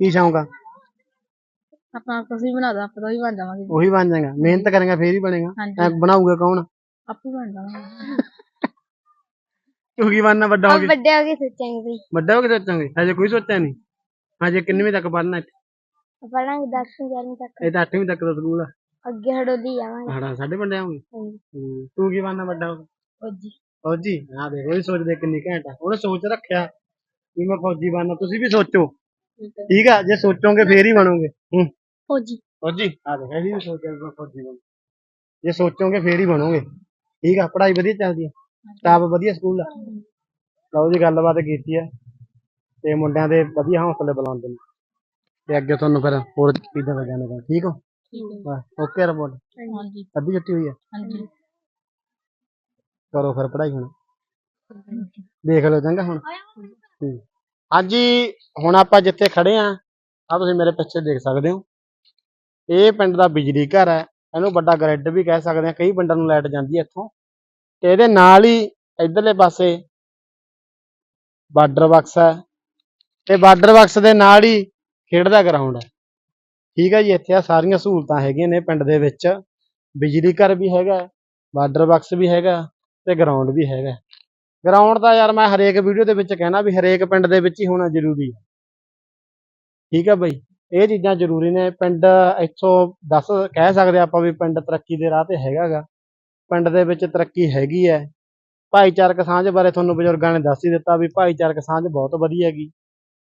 ਕੀ ਸ਼ੌਂਕ ਆ? ਆਪਾਂ ਕੁਝ ਵੀ ਬਣਾ ਦੋ ਆਪਾਂ ਤਾਂ ਵੀ ਬਣ ਜਾਵਾਂਗੇ। ਉਹੀ ਬਣ ਜਾਏਗਾ। ਮਿਹਨਤ ਕਰਾਂਗਾ ਫੇਰ ਹੀ ਬਣੇਗਾ। ਹਾਂਜੀ। ਐ ਬਣਾਊਗਾ ਕੌਣ? ਆਪੇ ਬਣ ਜਾਵਾਂਗੇ। ਤੂੰ ਕੀ ਬਣਨਾ ਵੱਡਾ ਹੋ ਕੇ ਵੱਡੇ ਹੋ ਕੇ ਸੋਚਾਂਗੇ ਬਈ ਵੱਡਾ ਹੋ ਕੇ ਸੋਚਾਂਗੇ। ਹਜੇ ਕੋਈ ਸੋਚਿਆ ਨਹੀਂ। ਹਜੇ ਕਿੰਨਵੀਂ ਤੱਕ ਪੜ੍ਹਨਾ ਇੱਥੇ? ਪੜਾਂਗੇ 10ਵੀਂ 11ਵੀਂ ਤੱਕ। ਇਹ ਤਾਂ 8ਵੀਂ ਤੱਕ ਦਾ ਸਕੂਲ ਆ। ਅੱਗੇ ਹੜੋਲੀ ਜਾਵਾਂਗੇ। ਹੜਾ ਸਾਡੇ ਪਿੰਡ ਆਉਂਗੇ। ਹਾਂਜੀ। ਤੂੰ ਕੀ ਬਣਨਾ ਵੱਡਾ ਹੋ ਕੇ ਫੌਜੀ। ਫੌਜੀ? ਆ ਦੇਖ ਵੀ ਸੋਚਦੇ ਕਿੰਨੀ ਘੈਂਟ ਆ। ਉਹਨੇ ਸੋਚ ਰੱਖਿਆ ਵੀ ਮੈਂ ਫੌਜੀ ਬਣਨਾ ਤੁਸੀਂ ਵੀ ਸੋਚੋ। ਠੀਕ ਆ। ਜੇ ਸੋਚੋਗੇ ਫੇਰ ਹੀ ਬਣੋਗੇ। ਹੂੰ। ਫੌਜੀ। ਫੌਜੀ? ਆ ਦੇਖ ਇਹ ਵੀ ਸੋਚਿਆ ਵੀ ਮੈਂ ਫੌਜੀ ਬਣਨਾ ਜੇ ਸੋਚੋਗੇ ਫੇਰ ਹੀ ਬਣੋਗੇ। ਠੀਕ ਆ ਪੜ੍ਹਾਈ ਵਧੀਆ ਚੱਲਦੀ ਆ। ਸਟਾਫ ਵਧੀਆ ਸਕੂਲ ਆ। ਲਓ ਜੀ ਗੱਲਬਾਤ ਕੀਤੀ ਆ। ਤੇ ਮੁੰਡਿਆਂ ਦੇ ਵਧੀਆ ਹੌਸਲੇ ਬੁਲਾਉਂਦੇ ਨੇ। ਤੇ ਅੱਗੇ ਤੁਹਾਨੂੰ ਫਿਰ ਹੋਰ ਚੀਜ਼ਾਂ ਦਾ ਜਾਣੇਗਾ ਠੀਕ ਹੋ? ਬਸ ਓਕੇ ਰਿਪੋਰਟ। ਹਾਂਜੀ। ਅੱਧੀ ਛੁੱਟੀ ਹੋਈ ਆ। ਹਾਂਜੀ। ਕਰੋ ਫਿਰ ਪੜ੍ਹਾਈ ਹੁਣ। ਦੇਖ ਲਓ ਚੰਗਾ ਹੁਣ। ਠੀਕ। ਹਾਂਜੀ ਹੁਣ ਆਪਾਂ ਜਿੱਥੇ ਖੜੇ ਆ ਆ ਤੁਸੀਂ ਮੇਰੇ ਪਿੱਛੇ ਦੇਖ ਸਕਦੇ ਹੋ। ਇਹ ਪਿੰਡ ਦਾ ਬਿਜਲੀ ਘਰ ਹੈ। ਇਹਨੂੰ ਵੱਡਾ ਗ੍ਰਿਡ ਵੀ ਕਹਿ ਸਕਦੇ ਆ। ਕਈ ਪਿੰਡਾਂ ਨੂੰ ਲਾਈਟ ਜਾਂਦੀ ਹੈ ਇੱਥੋਂ। ਤੇ ਇਹਦੇ ਨਾਲ ਹੀ ਇਧਰਲੇ ਪਾਸੇ ਬਾਰਡਰ ਬਾਕਸ ਹੈ ਤੇ ਬਾਰਡਰ ਬਾਕਸ ਦੇ ਨਾਲ ਹੀ ਖੇਡ ਦਾ ਗਰਾਊਂਡ ਹੈ। ਠੀਕ ਹੈ ਜੀ, ਇੱਥੇ ਆ ਸਾਰੀਆਂ ਸਹੂਲਤਾਂ ਹੈਗੀਆਂ ਨੇ ਪਿੰਡ ਦੇ ਵਿੱਚ। ਬਿਜਲੀ ਘਰ ਵੀ ਹੈਗਾ, ਬਾਰਡਰ ਬਾਕਸ ਵੀ ਹੈਗਾ ਤੇ ਗਰਾਊਂਡ ਵੀ ਹੈਗਾ। ਗਰਾਊਂਡ ਤਾਂ ਯਾਰ ਮੈਂ ਹਰੇਕ ਵੀਡੀਓ ਦੇ ਵਿੱਚ ਕਹਿਣਾ ਵੀ ਹਰੇਕ ਪਿੰਡ ਦੇ ਵਿੱਚ ਹੀ ਹੋਣਾ ਜ਼ਰੂਰੀ ਹੈ। ਠੀਕ ਹੈ ਬਈ, ਇਹ ਚੀਜ਼ਾਂ ਜ਼ਰੂਰੀ ਨੇ। ਪਿੰਡ ਇੱਥੋਂ ਦੱਸ, ਕਹਿ ਸਕਦੇ ਆਪਾਂ ਵੀ ਪਿੰਡ ਤਰੱਕੀ ਦੇ ਰਾਹ ਤੇ ਹੈਗਾਗਾ। ਪਿੰਡ ਦੇ ਵਿੱਚ ਤਰੱਕੀ ਹੈਗੀ ਹੈ। ਭਾਈਚਾਰਕ ਸਾਂਝ ਬਾਰੇ ਤੁਹਾਨੂੰ ਬਜ਼ੁਰਗਾਂ ਨੇ ਦੱਸ ਹੀ ਦਿੱਤਾ ਵੀ ਭਾਈਚਾਰਕ ਸਾਂਝ ਬਹੁਤ ਵਧੀਆ ਹੈਗੀ।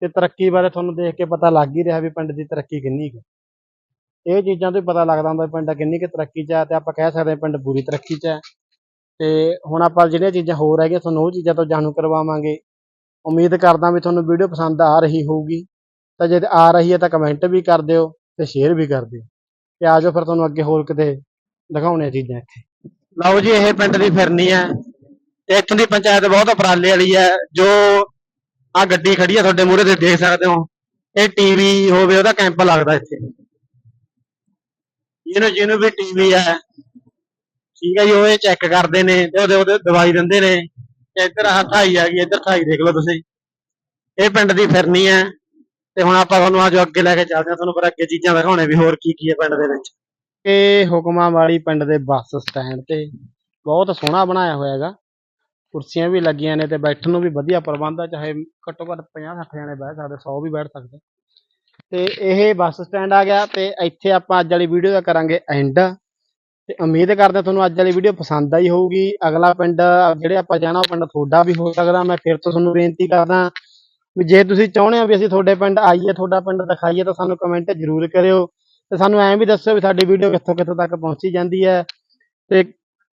ਤੇ ਤਰੱਕੀ ਬਾਰੇ ਤੁਹਾਨੂੰ ਦੇਖ ਕੇ ਪਤਾ ਲੱਗ ਹੀ ਰਿਹਾ ਵੀ ਪਿੰਡ ਦੀ ਤਰੱਕੀ ਕਿੰਨੀ ਕੁ ਇਹ ਚੀਜ਼ਾਂ ਤੋਂ ਹੀ ਪਤਾ ਲੱਗਦਾ ਹੁੰਦਾ ਵੀ ਪਿੰਡ ਕਿੰਨੀ ਕੁ ਤਰੱਕੀ 'ਚ ਹੈ ਤੇ ਆਪਾਂ ਕਹਿ ਸਕਦੇ ਹਾਂ ਪਿੰਡ ਪੂਰੀ ਤਰੱਕੀ 'ਚ ਹੈ। ਤੇ ਹੁਣ ਆਪਾਂ ਜਿਹੜੀਆਂ ਚੀਜ਼ਾਂ ਹੋਰ ਹੈਗੀਆਂ ਤੁਹਾਨੂੰ ਉਹ ਚੀਜ਼ਾਂ ਤੋਂ ਜਾਣੂ ਕਰਵਾਵਾਂਗੇ। ਉਮੀਦ ਕਰਦਾ ਵੀ ਤੁਹਾਨੂੰ ਵੀਡੀਓ ਪਸੰਦ ਆ ਰਹੀ ਹੋਊਗੀ। ਤਾਂ ਜੇ ਆ ਰਹੀ ਹੈ ਤਾਂ ਕਮੈਂਟ ਵੀ ਕਰ ਦਿਓ ਤੇ ਸ਼ੇਅਰ ਵੀ ਕਰ ਦਿਓ। ਤੇ ਆ ਜਾਓ ਫਿਰ ਤੁਹਾਨੂੰ ਅੱਗੇ ਹੋਰ ਕਿਤੇ ਦਿਖਾਉਣੇ ਆ ਚੀਜ਼ਾਂ ਇੱਥੇ। ਲਓ ਜੀ, ਇਹ ਪਿੰਡ ਦੀ ਫਿਰਨੀ ਹੈ ਤੇ ਇੱਥੋਂ ਦੀ ਪੰਚਾਇਤ ਬਹੁਤ ਉਪਰਾਲੇ ਵਾਲੀ ਹੈ ਜੋ ਆ ਗੱਡੀ ਖੜੀ ਹੈ ਤੁਹਾਡੇ ਮੂਹਰੇ ਤੇ ਦੇਖ ਸਕਦੇ ਹੋ। ਇਹ ਟੀਵੀ ਹੋਵੇ, ਉਹਦਾ ਕੈਂਪ ਲੱਗਦਾ ਇੱਥੇ। ਜਿਹਨੂੰ ਜਿਹਨੂੰ ਵੀ ਟੀਵੀ ਹੈ ਠੀਕ ਹੈ ਜੀ, ਉਹ ਇਹ ਚੈੱਕ ਕਰਦੇ ਨੇ ਤੇ ਉਹਦੇ ਉਹਦੇ ਦਵਾਈ ਦਿੰਦੇ ਨੇ। ਤੇ ਇੱਧਰ ਆਹ ਥਾਈ ਆ ਗਈ, ਇੱਧਰ ਥਾਈ ਦੇਖ ਲਓ ਤੁਸੀਂ। ਇਹ ਪਿੰਡ ਦੀ ਫਿਰਨੀ ਹੈ ਤੇ ਹੁਣ ਆਪਾਂ ਤੁਹਾਨੂੰ ਆਜੋ ਅੱਗੇ ਲੈ ਕੇ ਚੱਲਦੇ ਹਾਂ, ਤੁਹਾਨੂੰ ਪਰ ਅੱਗੇ ਚੀਜ਼ਾਂ ਦਿਖਾਉਣੇ ਵੀ ਹੋਰ ਕੀ ਕੀ ਹੈ ਪਿੰਡ ਦੇ ਵਿੱਚ। ਇਹ ਹੁਕਮਾਂ ਵਾਲੀ ਪਿੰਡ ਦੇ ਬੱਸ ਸਟੈਂਡ ਤੇ ਬਹੁਤ ਸੋਹਣਾ ਬਣਾਇਆ ਹੋਇਆ ਹੈਗਾ। ਕੁਰਸੀਆਂ ਵੀ ਲੱਗੀਆਂ ਨੇ ਤੇ ਬੈਠਣ ਨੂੰ ਵੀ ਵਧੀਆ ਪ੍ਰਬੰਧ ਆ, ਚਾਹੇ ਘੱਟੋ ਘੱਟ 50 60 ਜਣੇ ਬਹਿ ਸਕਦੇ 100 ਵੀ ਬੈਠ ਸਕਦੇ। ਤੇ ਇਹ ਬੱਸ ਸਟੈਂਡ ਆ ਗਿਆ ਤੇ ਇੱਥੇ ਆਪਾਂ ਅੱਜ ਵਾਲੀ ਵੀਡੀਓ ਦਾ ਕਰਾਂਗੇ ਐਂਡ ਤੇ ਉਮੀਦ ਕਰਦੇ ਤੁਹਾਨੂੰ ਅੱਜ ਵਾਲੀ ਵੀਡੀਓ ਪਸੰਦ ਆਈ ਹੋਊਗੀ। ਅਗਲਾ ਪਿੰਡ, ਜਿਹੜੇ ਆਪਾਂ ਜਾਣਾ ਉਹ ਪਿੰਡ ਤੁਹਾਡਾ ਵੀ ਹੋ ਸਕਦਾ। ਮੈਂ ਫਿਰ ਤੋਂ ਤੁਹਾਨੂੰ ਬੇਨਤੀ ਕਰਦਾ ਵੀ ਜੇ ਤੁਸੀਂ ਚਾਹੁੰਦੇ ਹੋ ਵੀ ਅਸੀਂ ਤੁਹਾਡੇ ਪਿੰਡ ਆਈਏ, ਤੁਹਾਡਾ ਪਿੰਡ ਦਿਖਾਈਏ, ਤਾਂ ਸਾਨੂੰ ਕਮੈਂਟ ਜ਼ਰੂਰ ਕਰਿਓ। ਤੇ ਸਾਨੂੰ ਐਂ ਵੀ ਦੱਸਿਓ ਵੀ ਸਾਡੀ ਵੀਡੀਓ ਕਿੱਥੋਂ ਕਿੱਥੋਂ ਤੱਕ ਪਹੁੰਚੀ ਜਾਂਦੀ ਹੈ। ਤੇ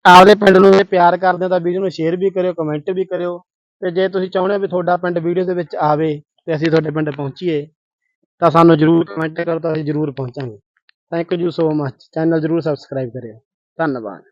ਆਪਦੇ ਪਿੰਡ ਨੂੰ ਜੇ ਪਿਆਰ ਕਰਦੇ ਹੋ ਤਾਂ ਵੀਡੀਓ ਨੂੰ ਸ਼ੇਅਰ ਵੀ ਕਰਿਓ ਕਮੈਂਟ ਵੀ ਕਰਿਓ। ਤੇ ਜੇ ਤੁਸੀਂ ਚਾਹੁੰਦੇ ਹੋ ਵੀ ਤੁਹਾਡਾ ਪਿੰਡ ਵੀਡੀਓ ਦੇ ਵਿੱਚ ਆਵੇ ਤੇ ਅਸੀਂ ਤੁਹਾਡੇ ਪਿੰਡ ਪਹੁੰਚੀਏ, ਤਾਂ ਸਾਨੂੰ ਜਰੂਰ ਕਮੈਂਟ ਕਰੋ ਤਾਂ ਅਸੀਂ ਜਰੂਰ ਪਹੁੰਚਾਂਗੇ। Thank you so much channel ਜਰੂਰ ਸਬਸਕ੍ਰਾਈਬ ਕਰਿਓ। ਧੰਨਵਾਦ।